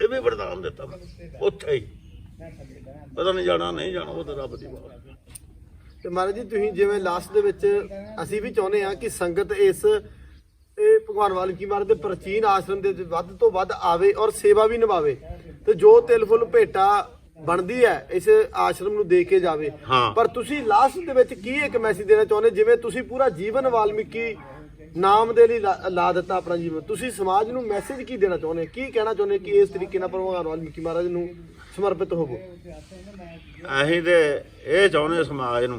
ਇਹ ਵੀ ਵਰਦਾਨ ਦਿੱਤਾ। ਉੱਥੇ ਹੀ। ਪਤਾ ਨਹੀਂ ਜਾਣਾ ਨਹੀਂ ਜਾਣਾ, ਉਹ ਤਾਂ ਰੱਬ ਦੀ ਬਾਤ। ਤੇ ਮਹਾਰਾਜ ਜੀ, ਤੁਸੀਂ ਜਿਵੇਂ ਲਾਸਟ ਦੇ ਵਿੱਚ ਅਸੀਂ ਵੀ ਚਾਹੁੰਦੇ ਹਾਂ ਕਿ ਸੰਗਤ ਇਸ ਇਹ ਭਗਵਾਨ ਵਾਲਮੀਕੀ ਮਹਾਰਾਜ ਦੇ ਪ੍ਰਾਚੀਨ ਆਸ਼ਰਮ ਦੇ ਵਿੱਚ ਵੱਧ ਤੋਂ ਵੱਧ ਆਵੇ ਔਰ ਸੇਵਾ ਵੀ ਨਿਭਾਵੇ। ਤੇ ਜੋ ਤਿਲ ਫੁੱਲ ਭੇਟਾ ਬਣਦੀ ਹੈ ਇਸ ਆਸ਼ਰਮ ਨੂੰ ਦੇ ਕੇ ਜਾਵੇ। ਹਾਂ। ਪਰ ਤੁਸੀਂ ਲਾਸਟ ਦੇ ਵਿੱਚ ਕੀ ਇੱਕ ਮੈਸੇਜ ਦੇਣਾ ਚਾਹੁੰਦੇ ਜਿਵੇਂ ਤੁਸੀਂ ਪੂਰਾ ਜੀਵਨ ਵਾਲਮੀਕੀ ਨਾਮ ਦੇ ਲਈ ਲਾ ਲਾ ਦਿੱਤਾ ਆਪਣਾ ਜੀਵਨ। ਤੁਸੀਂ ਸਮਾਜ ਨੂੰ ਮੈਸੇਜ ਕੀ ਦੇਣਾ ਚਾਹੁੰਦੇ ਕੀ ਕਹਿਣਾ ਚਾਹੁੰਦੇ ਕਿ ਇਸ ਤਰੀਕੇ ਨਾਲ ਭਗਵਾਨ ਵਾਲਮੀਕੀ ਮਹਾਰਾਜ ਨੂੰ ਸਮਰਪਿਤ ਹੋਵੋ? ਅਸੀਂ ਤੇ ਇਹ ਚਾਹੁੰਦੇ ਸਮਾਜ ਨੂੰ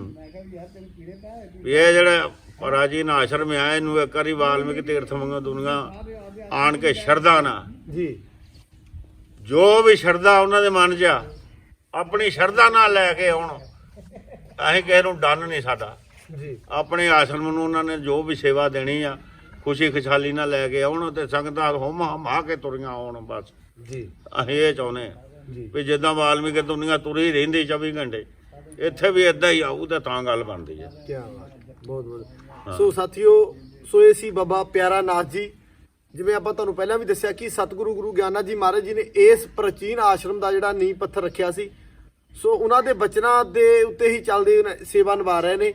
ਵੀ ਇਹ ਜਿਹੜਾ ਪ੍ਰਾਚੀਨ ਆਸ਼ਰਮ ਆ ਇਹਨੂੰ ਇੱਕ ਵਾਰੀ ਵਾਲਮੀਕ ਤੀਰਥ ਵਾਂਗੂ ਦੁਨੀਆ ਆਣ ਕੇ ਸ਼ਰਧਾ ਨਾਲ। ਜੀ। ਜੋ ਵੀ ਸ਼ਰਧਾ ਉਹਨਾਂ ਦੇ ਮਨ 'ਚ ਆ ਆਪਣੀ ਸ਼ਰਧਾ ਨਾਲ ਲੈ ਕੇ ਆਉਣ। ਅਸੀਂ ਕਿਸੇ ਨੂੰ ਡੰਨ ਨਹੀਂ ਸਾਡਾ। ਜੀ। ਆਪਣੇ ਆਸ਼ਰਮ ਨੂੰ ਉਹਨਾਂ ਨੇ ਜੋ ਵੀ ਸੇਵਾ ਦੇਣੀ ਆ ਖੁਸ਼ੀ ਖੁਸ਼ਹਾਲੀ ਨਾਲ ਲੈ ਕੇ ਆਉਣ ਤੇ ਸੰਗਤਾਂ ਹੁਮ ਹਮਾ ਕੇ ਤੁਰੀਆਂ ਆਉਣ ਬਸ। ਜੀ। ਅਸੀਂ ਇਹ ਚਾਹੁੰਦੇ ਆ ਜੀ। ਵੀ ਜਿੱਦਾਂ ਵਾਲਮੀਕ ਦੁਨੀਆ ਤੁਰੀ ਰਹਿੰਦੀ 24 ਘੰਟੇ ਇੱਥੇ ਵੀ ਇਦਾਂ ਹੀ ਆਊ ਤਾਂ ਤਾਂ ਗੱਲ ਬਣਦੀ ਹੈ ਕੀ ਬਾਤ ਬਹੁਤ ਬਹੁਤ ਸੋ ਸਾਥੀਓ, ਸੋ ਇਹ ਸੀ ਬਾਬਾ ਪਿਆਰਾ ਨਾਥ ਜੀ। ਜਿਵੇਂ ਆਪਾਂ ਤੁਹਾਨੂੰ ਪਹਿਲਾਂ ਵੀ ਦੱਸਿਆ ਕਿ ਸਤਿਗੁਰੂ ਗੁਰੂ ਗਿਆਨਾ ਜੀ ਮਹਾਰਾਜ ਜੀ ਨੇ ਇਸ ਪ੍ਰਾਚੀਨ ਆਸ਼ਰਮ ਦਾ ਜਿਹੜਾ ਨੀਂਹ ਪੱਥਰ ਰੱਖਿਆ ਸੀ। ਸੋ ਉਹਨਾਂ ਦੇ ਬਚਨਾਂ ਦੇ ਉੱਤੇ ਹੀ ਚੱਲਦੇ ਸੇਵਾ ਨਿਭਾ ਰਹੇ ਨੇ।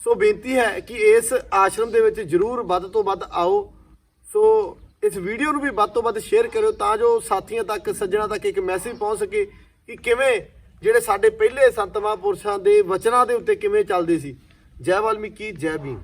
ਸੋ ਬੇਨਤੀ ਹੈ ਕਿ ਇਸ ਆਸ਼ਰਮ ਦੇ ਵਿੱਚ ਜਰੂਰ ਵੱਧ ਤੋਂ ਵੱਧ ਆਓ। ਸੋ ਇਸ ਵੀਡੀਓ ਨੂੰ ਵੀ ਵੱਧ ਤੋਂ ਵੱਧ ਸ਼ੇਅਰ ਕਰਿਓ ਤਾਂ ਜੋ ਸਾਥੀਆਂ ਤੱਕ, ਸੱਜਣਾ ਤੱਕ ਇੱਕ ਮੈਸੇਜ ਪਹੁੰਚ ਸਕੇ ਕਿ ਕਿਵੇਂ ਜਿਹੜੇ ਸਾਡੇ ਪਹਿਲੇ ਸੰਤ ਮਹਾਂਪੁਰਸ਼ਾਂ ਦੇ ਵਚਨਾਂ ਦੇ ਉੱਤੇ ਕਿਵੇਂ ਚੱਲਦੇ ਸੀ। ਜੈ ਵਾਲਮੀਕੀ ਜੈ ਭੀਮ।